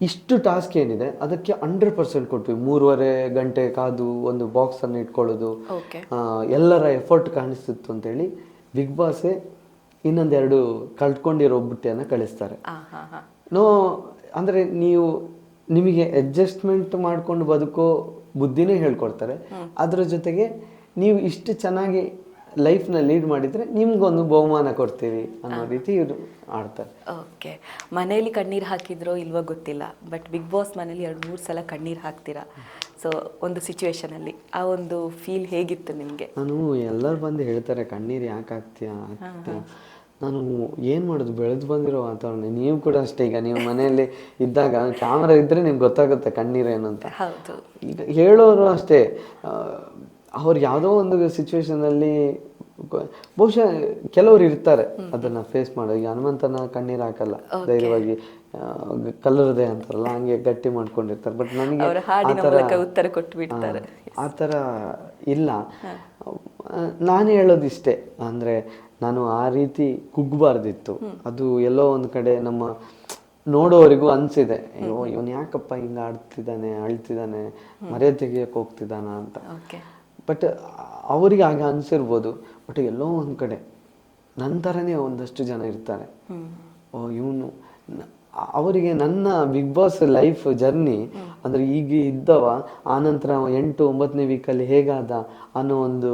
ಇಷ್ಟು ಟಾಸ್ಕ್ ಏನಿದೆ ಅದಕ್ಕೆ ಹಂಡ್ರೆಡ್ ಪರ್ಸೆಂಟ್ ಕೊಟ್ವಿ. ಮೂರುವರೆ ಗಂಟೆ ಕಾದು ಒಂದು ಬಾಕ್ಸ್ ಅನ್ನು ಇಟ್ಕೊಳ್ಳೋದು ಎಲ್ಲರ ಎಫರ್ಟ್ ಕಾಣಿಸ್ತಿತ್ತು ಅಂತೇಳಿ ಬಿಗ್ ಬಾಸೇ ಇನ್ನೊಂದೆರಡು ಕಳ್ಕೊಂಡಿರೋ ಬುಟ್ಟಿಯನ್ನು ಕಳಿಸ್ತಾರೆ. ನೋ ಅಂದರೆ ನೀವು ನಿಮಗೆ ಅಡ್ಜಸ್ಟ್ಮೆಂಟ್ ಮಾಡ್ಕೊಂಡು ಬದುಕೋ ಬುದ್ಧಿನೇ ಹೇಳ್ಕೊಡ್ತಾರೆ. ಅದರ ಜೊತೆಗೆ ನೀವು ಇಷ್ಟು ಚೆನ್ನಾಗಿ ಲೈಫ್ನ ಲೀಡ್ ಮಾಡಿದರೆ ನಿಮ್ಗೊಂದು ಬಹುಮಾನ ಕೊಡ್ತೀವಿ ಅನ್ನೋ ರೀತಿ ಇವರು ಆಡ್ತಾರೆ ಓಕೆ. ಮನೆಯಲ್ಲಿ ಕಣ್ಣೀರು ಹಾಕಿದ್ರೋ ಇಲ್ವೋ ಗೊತ್ತಿಲ್ಲ ಬಟ್ ಬಿಗ್ ಬಾಸ್ ಮನೇಲಿ ಎರಡು ಮೂರು ಸಲ ಕಣ್ಣೀರು ಹಾಕ್ತೀರಾ? ಸೊ ಒಂದು ಸಿಚುವೇಶನಲ್ಲಿ ಆ ಒಂದು ಫೀಲ್ ಹೇಗಿತ್ತು ನಿಮಗೆ? ನಾನು ಎಲ್ಲರೂ ಬಂದು ಹೇಳ್ತಾರೆ ಕಣ್ಣೀರು ಯಾಕೆ ಹಾಕ್ತೀಯಾ? ಹಾಕ್ತೀಯಾ. ನಾನು ಏನು ಮಾಡೋದು ಬೆಳೆದು ಬಂದಿರೋ ವಾತಾವರಣ. ನೀವು ಕೂಡ ಅಷ್ಟೇ ಈಗ ನೀವು ಮನೆಯಲ್ಲಿ ಇದ್ದಾಗ ಕ್ಯಾಮ್ರಾ ಇದ್ದರೆ ನಿಮ್ಗೆ ಗೊತ್ತಾಗುತ್ತೆ ಕಣ್ಣೀರು ಏನು ಅಂತ. ಹೌದು. ಈಗ ಹೇಳೋರು ಅಷ್ಟೇ ಅವ್ರು ಯಾವುದೋ ಒಂದು ಸಿಚುವೇಶನಲ್ಲಿ ಬಹುಶಃ ಕೆಲವರು ಇರ್ತಾರೆ. ಅದನ್ನ ಫೇಸ್ ಮಾಡೋ ಈಗ ಹನುಮಂತನ ಕಣ್ಣೀರು ಹಾಕಲ್ಲ. ಧೈರ್ಯವಾಗಿ ಕಲ್ಲು ಹೃದಯ ಅಂತಾರಲ್ಲ ಹಂಗೆ ಗಟ್ಟಿ ಮಾಡ್ಕೊಂಡಿರ್ತಾರೆ. ಬಟ್ ನನಗೆ ಉತ್ತರ ಕೊಟ್ಟು ಬಿಡ್ತಾರೆ ಆ ಥರ ಇಲ್ಲ. ನಾನು ಹೇಳೋದಿಷ್ಟೇ. ಅಂದರೆ ನಾನು ಆ ರೀತಿ ಕುಗ್ಬಾರ್ದಿತ್ತು. ಅದು ಎಲ್ಲೋ ಒಂದು ಕಡೆ ನಮ್ಮ ನೋಡೋವರಿಗೂ ಅನ್ಸಿದೆ. ಅಯ್ಯೋ ಇವನು ಯಾಕಪ್ಪ ಹಿಂಗೆ ಆಡ್ತಿದ್ದಾನೆ ಅಳ್ತಿದ್ದಾನೆ ಮರ್ಯಾದೆ ತೆಗಿಯಕ್ಕೆ ಹೋಗ್ತಿದ್ದಾನ ಅಂತ. ಬಟ್ ಅವರಿಗೆ ಹಾಗೆ ಅನಿಸಿರ್ಬೋದು. ಬಟ್ ಎಲ್ಲೋ ಒಂದು ಕಡೆ ನನ್ನ ಥರನೇ ಒಂದಷ್ಟು ಜನ ಇರ್ತಾರೆ. ಓ ಇವನು ಅವರಿಗೆ ನನ್ನ ಬಿಗ್ ಬಾಸ್ ಲೈಫ್ ಜರ್ನಿ ಅಂದರೆ ಈಗ ಇದ್ದವ ಆನಂತರ ಎಂಟು ಒಂಬತ್ತನೇ ವೀಕಲ್ಲಿ ಹೇಗಾದ ಅನ್ನೋ ಒಂದು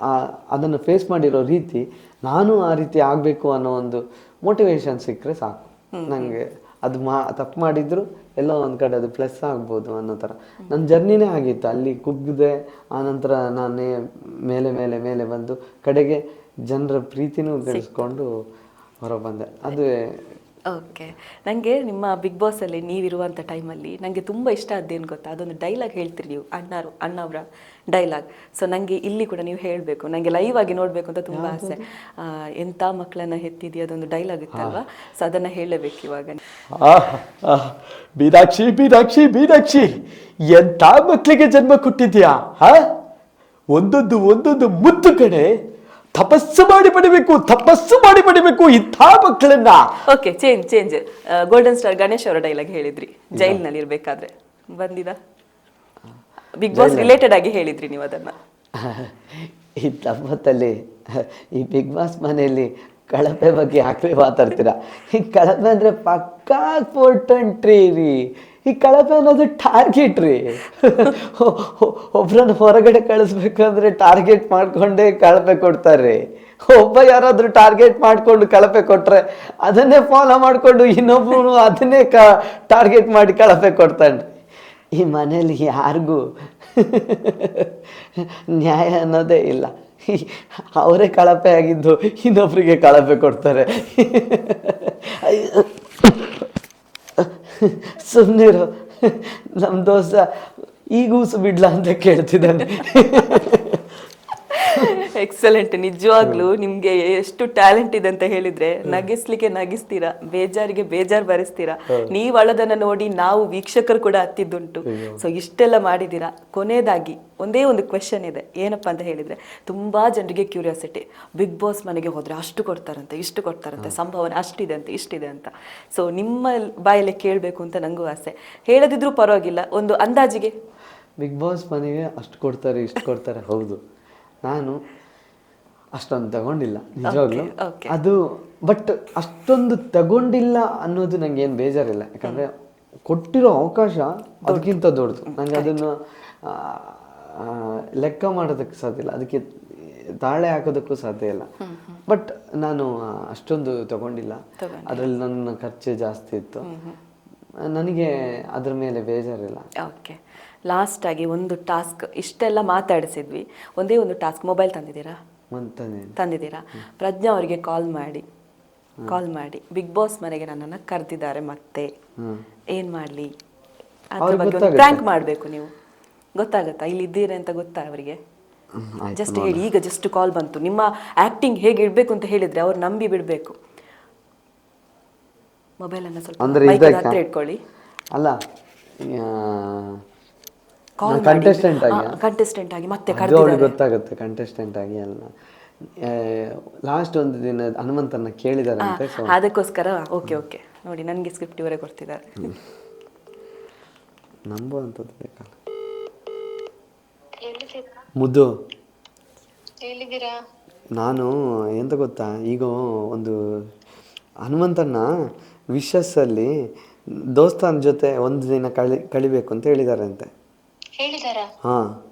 ಆ- ಅದನ್ನು ಫೇಸ್ ಮಾಡಿರೋ ರೀತಿ ನಾನು ಆ ರೀತಿ ಆಗಬೇಕು ಅನ್ನೋ ಒಂದು ಮೋಟಿವೇಶನ್ ಸಿಕ್ಕರೆ ಸಾಕು. ನನಗೆ ಅದು ಮಾ ತಪ್ಪು ಮಾಡಿದ್ರು ಎಲ್ಲೋ ಒಂದು ಕಡೆ ಅದು ಪ್ಲಸ್ ಆಗ್ಬೋದು ಅನ್ನೋ ಥರ. ನನ್ನ ಜರ್ನಿನೇ ಆಗಿತ್ತು. ಅಲ್ಲಿ ಕುಗ್ಗಿದೆ ಆನಂತರ ನಾನೇ ಮೇಲೆ ಮೇಲೆ ಮೇಲೆ ಬಂದು ಕಡೆಗೆ ಜನರ ಪ್ರೀತಿನೂ ಗಳಿಸ್ಕೊಂಡು ಹೊರಬಂದೆ ಅದುವೇ ಓಕೆ ನನಗೆ ನಿಮ್ಮ ಬಿಗ್ ಬಾಸಲ್ಲಿ ನೀವಿರುವಂಥ ಟೈಮಲ್ಲಿ ನನಗೆ ತುಂಬ ಇಷ್ಟ ಅದೇನು ಗೊತ್ತಾ? ಅದೊಂದು ಡೈಲಾಗ್ ಹೇಳ್ತೀರಿ ನೀವು ಅಣ್ಣಾರು ಅಣ್ಣವರ ಡೈಲಾಗ್ ಸೊ ನನಗೆ ಇಲ್ಲಿ ಕೂಡ ನೀವು ಹೇಳಬೇಕು. ನನಗೆ ಲೈವ್ ಆಗಿ ನೋಡಬೇಕು ಅಂತ ತುಂಬ ಆಸೆ. ಎಂಥ ಮಕ್ಕಳನ್ನ ಹೆತ್ತಿದೆಯಾ? ಅದೊಂದು ಡೈಲಾಗ್ ಇತ್ತಲ್ವಾ? ಸೊ ಅದನ್ನು ಹೇಳಬೇಕು ಇವಾಗ. ಬೀದಾಕ್ಷಿ ಬೀದಾಕ್ಷಿ ಬೀದಾಕ್ಷಿ ಎಂಥ ಮಕ್ಕಳಿಗೆ ಜನ್ಮ ಕೊಟ್ಟಿದ್ಯಾ? ಹಾ? ಒಂದೊಂದು ಒಂದೊಂದು ಮುತ್ತು ಕಡೆ ತಪಸ್ಸು ಮಾಡಿ ಪಡಿಬೇಕು ತಪಸ್ಸು ಮಾಡಿ ಪಡಿಬೇಕು ಇಂಥ ಮಕ್ಕಳನ್ನ. Okay change change golden star Ganesh ಅವರ ಡೈಲಾಗ್ ಹೇಳಿದ್ರಿ. ಜೈಲ್ನಲ್ಲಿ ಇರಬೇಕಾದ್ರೆ. ಬಂದಿದ? ಬಿಗ್ ಬಾಸ್ ರಿಲೇಟೆಡ್ ಆಗಿ ಹೇಳಿದ್ರಿ ನೀವು ಅದನ್ನ. <laughs> ಈ ತಪ್ಪತ್ತಲ್ಲಿ ಈ ಬಿಗ್ ಬಾಸ್ ಮನೆಯಲ್ಲಿ ಕಳಪೆ ಬಗ್ಗೆ ಯಾಕೆ ಮಾತಾಡ್ತೀರಾ? ಈ ಕಳಪೆ ಅಂದರೆ ಪಕ್ಕಾ ಫೋರ್ ರೀ. ಈ ಕಳಪೆ ಅನ್ನೋದು ಟಾರ್ಗೆಟ್ ರೀ. ಒಬ್ರನ್ನ ಹೊರಗಡೆ ಕಳಿಸ್ಬೇಕಂದ್ರೆ ಟಾರ್ಗೆಟ್ ಮಾಡ್ಕೊಂಡೇ ಕಳಪೆ ಕೊಡ್ತಾರೆ. ಒಬ್ಬ ಯಾರಾದರೂ ಟಾರ್ಗೆಟ್ ಮಾಡ್ಕೊಂಡು ಕಳಪೆ ಕೊಟ್ರೆ ಅದನ್ನೇ ಫಾಲೋ ಮಾಡಿಕೊಂಡು ಇನ್ನೊಬ್ಬನು ಅದನ್ನೇ ಕ ಟಾರ್ಗೆಟ್ ಮಾಡಿ ಕಳಪೆ ಕೊಡ್ತಾನೆ. ಈ ಮನೇಲಿ ಯಾರಿಗೂ ನ್ಯಾಯ ಅನ್ನೋದೇ ಇಲ್ಲ. ಅವರೇ ಕಳಪೆ ಆಗಿದ್ದು ಇನ್ನೊಬ್ರಿಗೆ ಕಳಪೆ ಕೊಡ್ತಾರೆ. <laughs> ಸುಮ್ಮನಿರು ನಮ್ಮ ದೋಸ್ತ ಈಗೂಸು ಬಿಡ್ಲಾ ಅಂತ ಕೇಳ್ತಿದ್ದಾನೆ. <laughs> ಎಕ್ಸಲೆಂಟ್ ನಿಜವಾಗ್ಲೂ ನಿಮ್ಗೆ ಎಷ್ಟು ಟ್ಯಾಲೆಂಟ್ ಇದೆ ಅಂತ ಹೇಳಿದ್ರೆ ನಗಿಸ್ಲಿಕ್ಕೆ ನಗಿಸ್ತೀರಾ ಬೇಜಾರಿಗೆ ಬೇಜಾರ್ ಬರೆಸ್ತೀರಾ? ನೀವ್ ಅಳದನ್ನ ನೋಡಿ ನಾವು ವೀಕ್ಷಕರು ಕೂಡ ಹತ್ತಿದ್ದುಂಟು. ಸೊ ಇಷ್ಟೆಲ್ಲ ಮಾಡಿದೀರಾ ಕೊನೆಯದಾಗಿ ಒಂದೇ ಒಂದು ಕ್ವೆಶನ್ ಇದೆ. ಏನಪ್ಪಾ ಅಂತ ಹೇಳಿದ್ರೆ ತುಂಬಾ ಜನರಿಗೆ ಕ್ಯೂರಿಯಾಸಿಟಿ ಬಿಗ್ ಬಾಸ್ ಮನೆಗೆ ಹೋದ್ರೆ ಅಷ್ಟು ಕೊಡ್ತಾರಂತೆ ಇಷ್ಟು ಕೊಡ್ತಾರಂತೆ ಸಂಭಾವನೆ ಅಷ್ಟಿದೆ ಅಂತ ಇಷ್ಟಿದೆ ಅಂತ. ಸೊ ನಿಮ್ಮ ಬಾಯಲ್ಲಿ ಕೇಳಬೇಕು ಅಂತ ನಂಗೂ ಆಸೆ. ಹೇಳದಿದ್ರು ಪರವಾಗಿಲ್ಲ ಒಂದು ಅಂದಾಜಿಗೆ? ಬಿಗ್ ಬಾಸ್ ಮನೆಗೆ ಅಷ್ಟು ಕೊಡ್ತಾರೆ ಇಷ್ಟು ಕೊಡ್ತಾರೆ ಹೌದು. ನಾನು ಅಷ್ಟೊಂದು ತಗೊಂಡಿಲ್ಲ ನಿಜವಾಗ್ಲೂ. ಅದು ಬಟ್ ಅಷ್ಟೊಂದು ತಗೊಂಡಿಲ್ಲ ಅನ್ನೋದು ನಂಗೆ ಏನು ಬೇಜಾರಿಲ್ಲ. ಯಾಕಂದ್ರೆ ಕೊಟ್ಟಿರೋ ಅವಕಾಶ ಅದಕ್ಕಿಂತ ದೊಡ್ಡದು. ನನಗೆ ಅದನ್ನು ಲೆಕ್ಕ ಮಾಡೋದಕ್ಕೆ ಸಾಧ್ಯ ಇಲ್ಲ. ಅದಕ್ಕೆ ತಾಳೆ ಹಾಕೋದಕ್ಕೂ ಸಾಧ್ಯ ಇಲ್ಲ. ಬಟ್ ನಾನು ಅಷ್ಟೊಂದು ತಗೊಂಡಿಲ್ಲ. ಅದರಲ್ಲಿ ನನ್ನ ಖರ್ಚು ಜಾಸ್ತಿ ಇತ್ತು. ನನಗೆ ಅದ್ರ ಮೇಲೆ ಬೇಜಾರಿಲ್ಲ. ಓಕೆ ಲಾಸ್ಟ್ ಆಗಿ ಒಂದು ಟಾಸ್ಕ್ ಇಷ್ಟೆಲ್ಲ ಮಾತಾಡಿಸಿದ್ವಿ. ಒಂದೇ ಒಂದು ಟಾಸ್ಕ್ ಮೊಬೈಲ್ ತಂದಿದ್ದೀರಾ? ತಂದಿದ್ದೀರಾ? ಪ್ರಜ್ಞಾ ಅವರಿಗೆ ಕಾಲ್ ಮಾಡಿ. ಕಾಲ್ ಮಾಡಿ. ಬಿಗ್ ಬಾಸ್ ಮನೆಗೆ ನನ್ನನ್ನು ಕರೆದಿದ್ದಾರೆ ಮತ್ತೆ. ಏನು ಮಾಡಲಿ? ಅದ್ರ ಬಗ್ಗೆ ಒಂದು. ಪ್ರ್ಯಾಂಕ್ ಮಾಡಬೇಕು ನೀವು. ಗೊತ್ತಾಗತ್ತಾ? ಇಲ್ಲಿ ಇದ್ದೀರಿ ಅಂತ ಗೊತ್ತಾ ಅವರಿಗೆ? ಜಸ್ಟ್ ಹೇಳಿ ಈಗ ಜಸ್ಟ್ ಕಾಲ್ ಬಂತು. ನಿಮ್ಮ ಆಕ್ಟಿಂಗ್ ಹೇಗೆ ಇಡಬೇಕು ಅಂತ ಹೇಳಿದ್ರೆ ಅವ್ರು ನಂಬಿ ಬಿಡಬೇಕು. ಮೊಬೈಲ್ ಅನ್ನ ಸ್ವಲ್ಪ ಹತ್ರ ಇಟ್ಕೊಳ್ಳಿ. ಅಲ್ಲ ಕಾಲ್ ಕಂಟೆಸ್ಟೆಂಟ್ ಆಗಿ. ಕಂಟೆಸ್ಟೆಂಟ್ ಆಗಿ ಮತ್ತೆ ಅದು ಅವ್ಳಿಗೆ ಕರೆದಿದ್ದಾರೆ. ಗೊತ್ತಾಗುತ್ತೆ ಕಂಟೆಸ್ಟೆಂಟ್ ಆಗಿ ಅಲ್ಲ ಲಾಸ್ಟ್ ಒಂದು ದಿನ ಹನುಮಂತನ ಕೇಳಿದಾರಂತೆ ಸೊ ಅದಕ್ಕೋಸ್ಕರ ಓಕೆ ಓಕೆ ನೋಡಿ ನನಗೆ ಸ್ಕ್ರಿಪ್ಟ್ ಇವರೇ ಕೊಡ್ತಿದ್ದಾರೆ. ನಂಬುವಂಥದ್ದು ಬೇಕಲ್ಲ. ಮುದ್ದು. ನಾನು ಎಂತ ಗೊತ್ತಾ ಈಗ ಒಂದು ಹನುಮಂತನ ವಿಶಸ್ಸಲ್ಲಿ ದೋಸ್ತಾನ ಜೊತೆ ಒಂದು ದಿನ ಕಳಿ ಕಳಿಬೇಕು ಅಂತ ಹೇಳಿದಾರಂತೆ. ಹೇಳಿದಾರಾ? ಹಾಂ.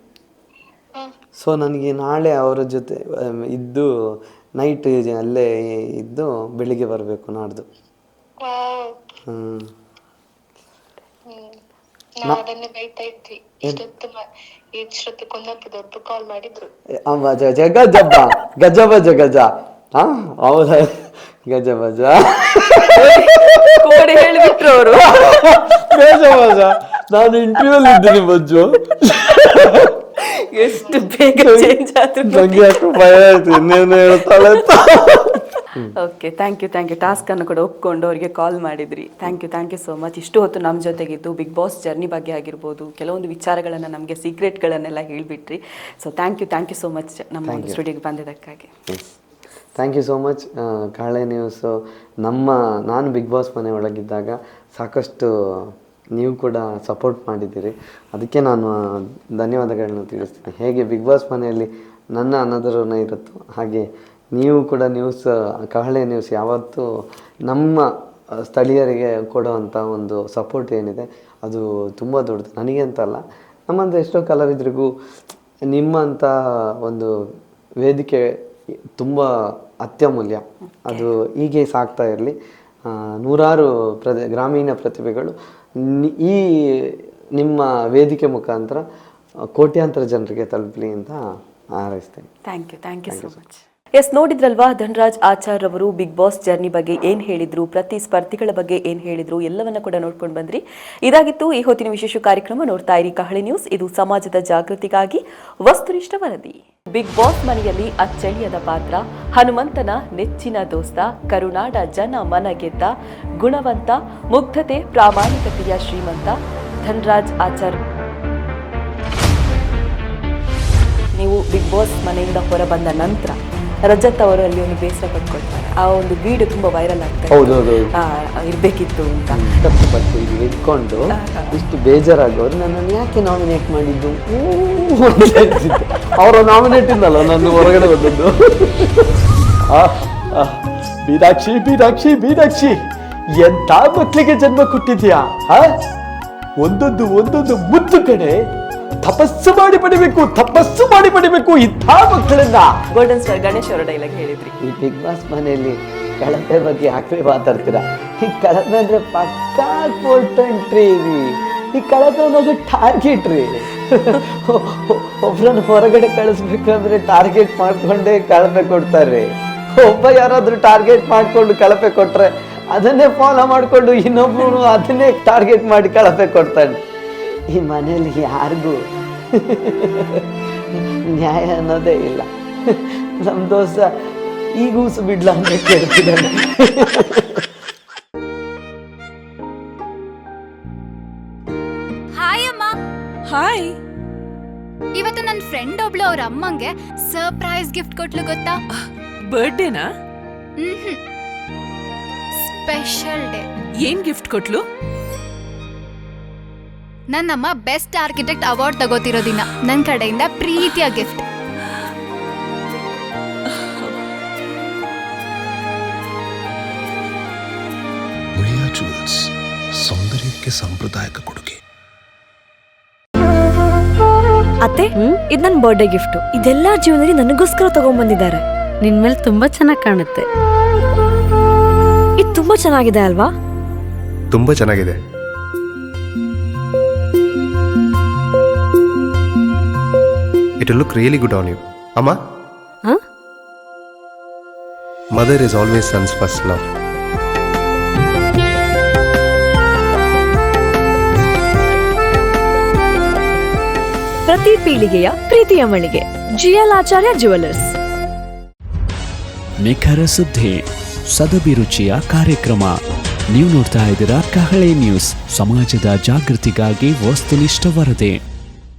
ಸೊ ನನಗೆ ನಾಳೆ ಅವರ ಜೊತೆ ಆಮ್, ಇದ್ದು ನೈಟ್ ಅಲ್ಲೇ ಇದ್ದು ಬೆಳಿಗ್ಗೆ ಬರಬೇಕು ನಾಡ್ದು. ವಾವ್. ಹ್ಮ್. ಹ್ಮ್. ನಾವ್ ಅದನ್ನೇ ಬೈತಾ ಇದ್ವಿ. ಇಷ್ಟೊತ್ತು ಮ- ಇಷ್ಟೊತ್ತು ಕುಂದಾಪುರದವ್ರು ಕಾಲ್ ಮಾಡಿದ್ರು. ಅಮ್ಮ ಜ- ಜಗ ಜಬ್ಬ ಗಜ ಬಜ ಗಜ. ಹಾ? ಹೌದಾ ಗಜ ಬಜ. <laughs> ಕೋಡಿ ಹೇಳಿಬಿಟ್ರು ಅವರು. ನಾನು ಇಂಟರ್ವ್ಯೂ ಇದ್ದೀನಿ ಬಜ್ಜು ಎಷ್ಟು ಬೇಗ ಚೇಂಜ್ ಆದ್ರು ನಂಗೆ ಯಾಕೋ ಭಯ ಆಯ್ತು ಇನ್ನೇನು ಹೇಳ್ತಾಳೆ okay thank you thank you task ಅನ್ನು ಕೂಡ ಒಪ್ಕೊಂಡು ಅವರಿಗೆ ಕಾಲ್ ಮಾಡಿದ್ರಿ. Thank you thank you so much ಇಷ್ಟು ಹೊತ್ತು ನಮ್ಮ ಜೊತೆಗಿದ್ದು ಬಿಗ್ ಬಾಸ್ ಜರ್ನಿ ಬಗ್ಗೆ ಆಗಿರ್ಬೋದು ಕೆಲವೊಂದು ವಿಚಾರಗಳನ್ನು ನಮಗೆ ಸೀಕ್ರೆಟ್ಗಳನ್ನೆಲ್ಲ ಹೇಳಿಬಿಟ್ರಿ. So thank you thank you so much ನಮ್ಮ ಒಂದು ಸ್ಟುಡಿಯೋಗೆ ಬಂದಿದ್ದಕ್ಕಾಗಿ. ಥ್ಯಾಂಕ್ ಯು ಸೋ ಮಚ್ ಕಾಳೆ ನ್ಯೂಸು ನಮ್ಮ, ನಾನು ಬಿಗ್ ಬಾಸ್ ಮನೆ ಒಳಗಿದ್ದಾಗ ಸಾಕಷ್ಟು ನೀವು ಕೂಡ ಸಪೋರ್ಟ್ ಮಾಡಿದ್ದೀರಿ. ಅದಕ್ಕೆ ನಾನು ಧನ್ಯವಾದಗಳನ್ನು ತಿಳಿಸ್ತೀನಿ. ಹೇಗೆ ಬಿಗ್ ಬಾಸ್ ಮನೆಯಲ್ಲಿ ನನ್ನ ಅನಾದರನ ಇರುತ್ತೋ ಹಾಗೆ ನೀವು ಕೂಡ ನ್ಯೂಸ್ ಕಹಳೆ ನ್ಯೂಸ್ ಯಾವತ್ತೂ ನಮ್ಮ ಸ್ಥಳೀಯರಿಗೆ ಕೊಡುವಂಥ ಒಂದು ಸಪೋರ್ಟ್ ಏನಿದೆ, ಅದು ತುಂಬ ದೊಡ್ಡದು. ನನಗೆ ಅಂತಲ್ಲ ನಮ್ಮಂಥ ಎಷ್ಟೋ ಕಲಾವಿದರಿಗೂ ನಿಮ್ಮಂಥ ಒಂದು ವೇದಿಕೆ ತುಂಬ ಅತ್ಯಮೂಲ್ಯ. ಅದು ಹೀಗೆ ಸಾಗ್ತಾ ಇರಲಿ. ನೂರಾರು ಪ್ರತಿ ಗ್ರಾಮೀಣ ಪ್ರತಿಭೆಗಳು. ಈ ನಿಮ್ಮ ವೇದಿಕೆ ಮುಖಾಂತರ ಕೋಟ್ಯಾಂತರ ಜನರಿಗೆ ತಲುಪಲಿ ಅಂತ ಹಾರೈಸ್ತೇನೆ. Thank you thank you so much yes, ನೋಡಿದ್ರಲ್ವಾ, ಧನರಾಜ್ ಆಚಾರ್ ಅವರು ಬಿಗ್ ಬಾಸ್ ಜರ್ನಿ ಬಗ್ಗೆ ಏನ್ ಹೇಳಿದ್ರು, ಪ್ರತಿ ಸ್ಪರ್ಧಿಗಳ ಬಗ್ಗೆ ಏನ್ ಹೇಳಿದ್ರು, ಎಲ್ಲವನ್ನ ಕೂಡ ನೋಡ್ಕೊಂಡು ಬಂದ್ರಿ. ಇದಾಗಿತ್ತು ಈ ಹೊತ್ತಿನ ವಿಶೇಷ ಕಾರ್ಯಕ್ರಮ ನೋಡ್ತಾ ಇರಿ ಕಹಳೆ ನ್ಯೂಸ್. ಇದು ಸಮಾಜದ ಜಾಗೃತಿಗಾಗಿ ವಸ್ತುನಿಷ್ಠ ವರದಿ. ಬಿಗ್ ಬಾಸ್ ಮನೆಯಲ್ಲಿ ಅಚ್ಚಳಿಯದ ಪಾತ್ರ, ಹನುಮಂತನ ನೆಚ್ಚಿನ ದೋಸ್ತ, ಕರುನಾಡ ಜನ ಮನ ಗೆದ್ದ, ಗುಣವಂತ, ಮುಗ್ಧತೆ, ಪ್ರಾಮಾಣಿಕತೆಯ ಶ್ರೀಮಂತ ಧನರಾಜ್ ಆಚಾರ್. ನೀವು ಬಿಗ್ ಬಾಸ್ ಮನೆಯಿಂದ ಹೊರಬಂದ ನಂತರ ರಜತ್ ಅವರು ಅಲ್ಲಿ ಒಂದು ಬೇಸರ ಪಡ್ಕೊಳ್ತಾರೆ. ಆ ಒಂದು ವಿಡಿಯೋ ತುಂಬಾ ವೈರಲ್ ಆಗ್ತದೆ ಇದೆ. ಹೌದು, ಹೌದು, ಇರ್ಬೇಕಿತ್ತು ಅಂತ. ಕಷ್ಟಪಟ್ಟು ಇಲ್ಲಿ ಇಟ್ಕೊಂಡು ಇಷ್ಟು ಬೇಜಾರಾಗೋರು ನನ್ನನ್ನು ಯಾಕೆ ನಾಮಿನೇಟ್ ಮಾಡಿದ್ದು? ಅವರ ನಾಮಿನೇಟ್ ಇಲ್ಲಲ್ಲ ನಾನು ಹೊರಗಡೆ ಬಂದದ್ದು. ಬೀರಾಕ್ಷಿ ಮೀನಾಕ್ಷಿ ಮೀನಾಕ್ಷಿ ಎಂತ ಮಕ್ಕಳಿಗೆ ಜನ್ಮ ಕೊಟ್ಟಿದ್ಯಾ? ಒಂದೊಂದು ಒಂದೊಂದು ಮುತ್ತು ಕಡೆ ತಪಸ್ಸು ಮಾಡಿ ಪಡಿಬೇಕು ತಪಸ್ಸು ಮಾಡಿ ಪಡಿಬೇಕು ಇಂಥ ಮಕ್ಕಳಿಂದ. ಗೋಲ್ಡನ್ ಸ್ಟಾರ್ ಗಣೇಶ್ ಅವರ ಡೈಲಾಗ್ ಹೇಳಿದ್ರಿ. ಈ ಬಿಗ್ ಬಾಸ್ ಮನೆಯಲ್ಲಿ ಕಳಪೆ ಬಗ್ಗೆ ಯಾಕೆ ಮಾತಾಡ್ತೀರಾ? ಈ ಕಳಪೆ ಅಂದ್ರೆ ಪಕ್ಕಾ ಕೊಟ್ಟಂಟ್ರಿ ರೀ. ಈ ಕಳಪೆ ಅನ್ನೋದು ಟಾರ್ಗೆಟ್ ರೀ. ಒಬ್ರನ್ನ ಹೊರಗಡೆ ಕಳಿಸ್ಬೇಕಂದ್ರೆ ಟಾರ್ಗೆಟ್ ಮಾಡ್ಕೊಂಡೇ ಕಳಪೆ ಕೊಡ್ತಾರೆ. ಒಬ್ಬ ಯಾರಾದ್ರೂ ಟಾರ್ಗೆಟ್ ಮಾಡ್ಕೊಂಡು ಕಳಪೆ ಕೊಟ್ರೆ ಅದನ್ನೇ ಫಾಲೋ ಮಾಡಿಕೊಂಡು ಇನ್ನೊಬ್ರು ಅದನ್ನೇ ಟಾರ್ಗೆಟ್ ಮಾಡಿ ಕಳಪೆ ಕೊಡ್ತಾನೆ. ಈ ಮನೆಯಲ್ಲಿ ಯಾರಿಗೂ ನ್ಯಾಯ ಅನ್ನೋದೇ ಇಲ್ಲ. ನಮ್ಮ ದೋಸ್ತ ಈಗೂಸು ಬಿಡ್ಲ ಅಂತ ಕೇಳ್ತಿದ್ದಾನೆ. ಹಾಯ್ ಅಮ್ಮ. ಹಾಯ್ ಇವತ್ತು ನನ್ನ ಫ್ರೆಂಡ್ ಒಬ್ಳು ಅವ್ರ ಅಮ್ಮಂಗೆ ಸರ್ಪ್ರೈಸ್ ಗಿಫ್ಟ್ ಕೊಟ್ಲು ಗೊತ್ತಾ? ಬರ್ಡೇನಾ ಸ್ಪೆಷಲ್ ಡೇ ಏನ್ ಗಿಫ್ಟ್ ಕೊಟ್ಲು? ನನ್ನಮ್ಮ ಬೆಸ್ಟ್ ಆರ್ಕಿಟೆಕ್ಟ್ ಅವಾರ್ಡ್ ತಗೋತಿರೋ ದಿನ ನನ್ನ ಕಡೆಯಿಂದ ಪ್ರೀತಿಯ ಗಿಫ್ಟ್ ಮುಳಿಯಾ ಜುವೆಲ್ಸ್ ಸೌಂದರ್ಯಕ್ಕೆ ಸಾಂಪ್ರದಾಯಿಕ ಕೊಡುಗೆ ಅತ್ತೆ ಇದು ನನ್ನ ಬರ್ಡೇ ಗಿಫ್ಟ್ ಇದೆಲ್ಲ ಜೀವನದಲ್ಲಿ ನನಗೋಸ್ಕರ ತಗೊಂಡ್ಬಂದಿದ್ದಾರೆ ನಿನ್ ಮೇಲೆ ತುಂಬಾ ಚೆನ್ನಾಗಿ ಕಾಣುತ್ತೆ. ಇದು ತುಂಬಾ ಚೆನ್ನಾಗಿದೆ ಅಲ್ವಾ? ತುಂಬಾ ಚೆನ್ನಾಗಿದೆ. It look really good on you ಅಮ್ಮ Huh? Mother is always sons first love ಪ್ರತಿ ಪೀಳಿಗೆಯ ಪ್ರೀತಿಯ ಮಳಿಗೆ. ಜಿಎಲ್ ಆಚಾರ್ಯ ಜುವೆಲ್ಲರ್ಸ್ ನಿಖರ ಸುದ್ದಿ ಸದಭಿರುಚಿಯ ಕಾರ್ಯಕ್ರಮ. ನೀವು ನೋಡ್ತಾ ಇದ್ದೀರಾ ಕಹಳೆ ನ್ಯೂಸ್ ಸಮಾಜದ ಜಾಗೃತಿಗಾಗಿ ವಸ್ತುನಿಷ್ಠ ವರದಿ.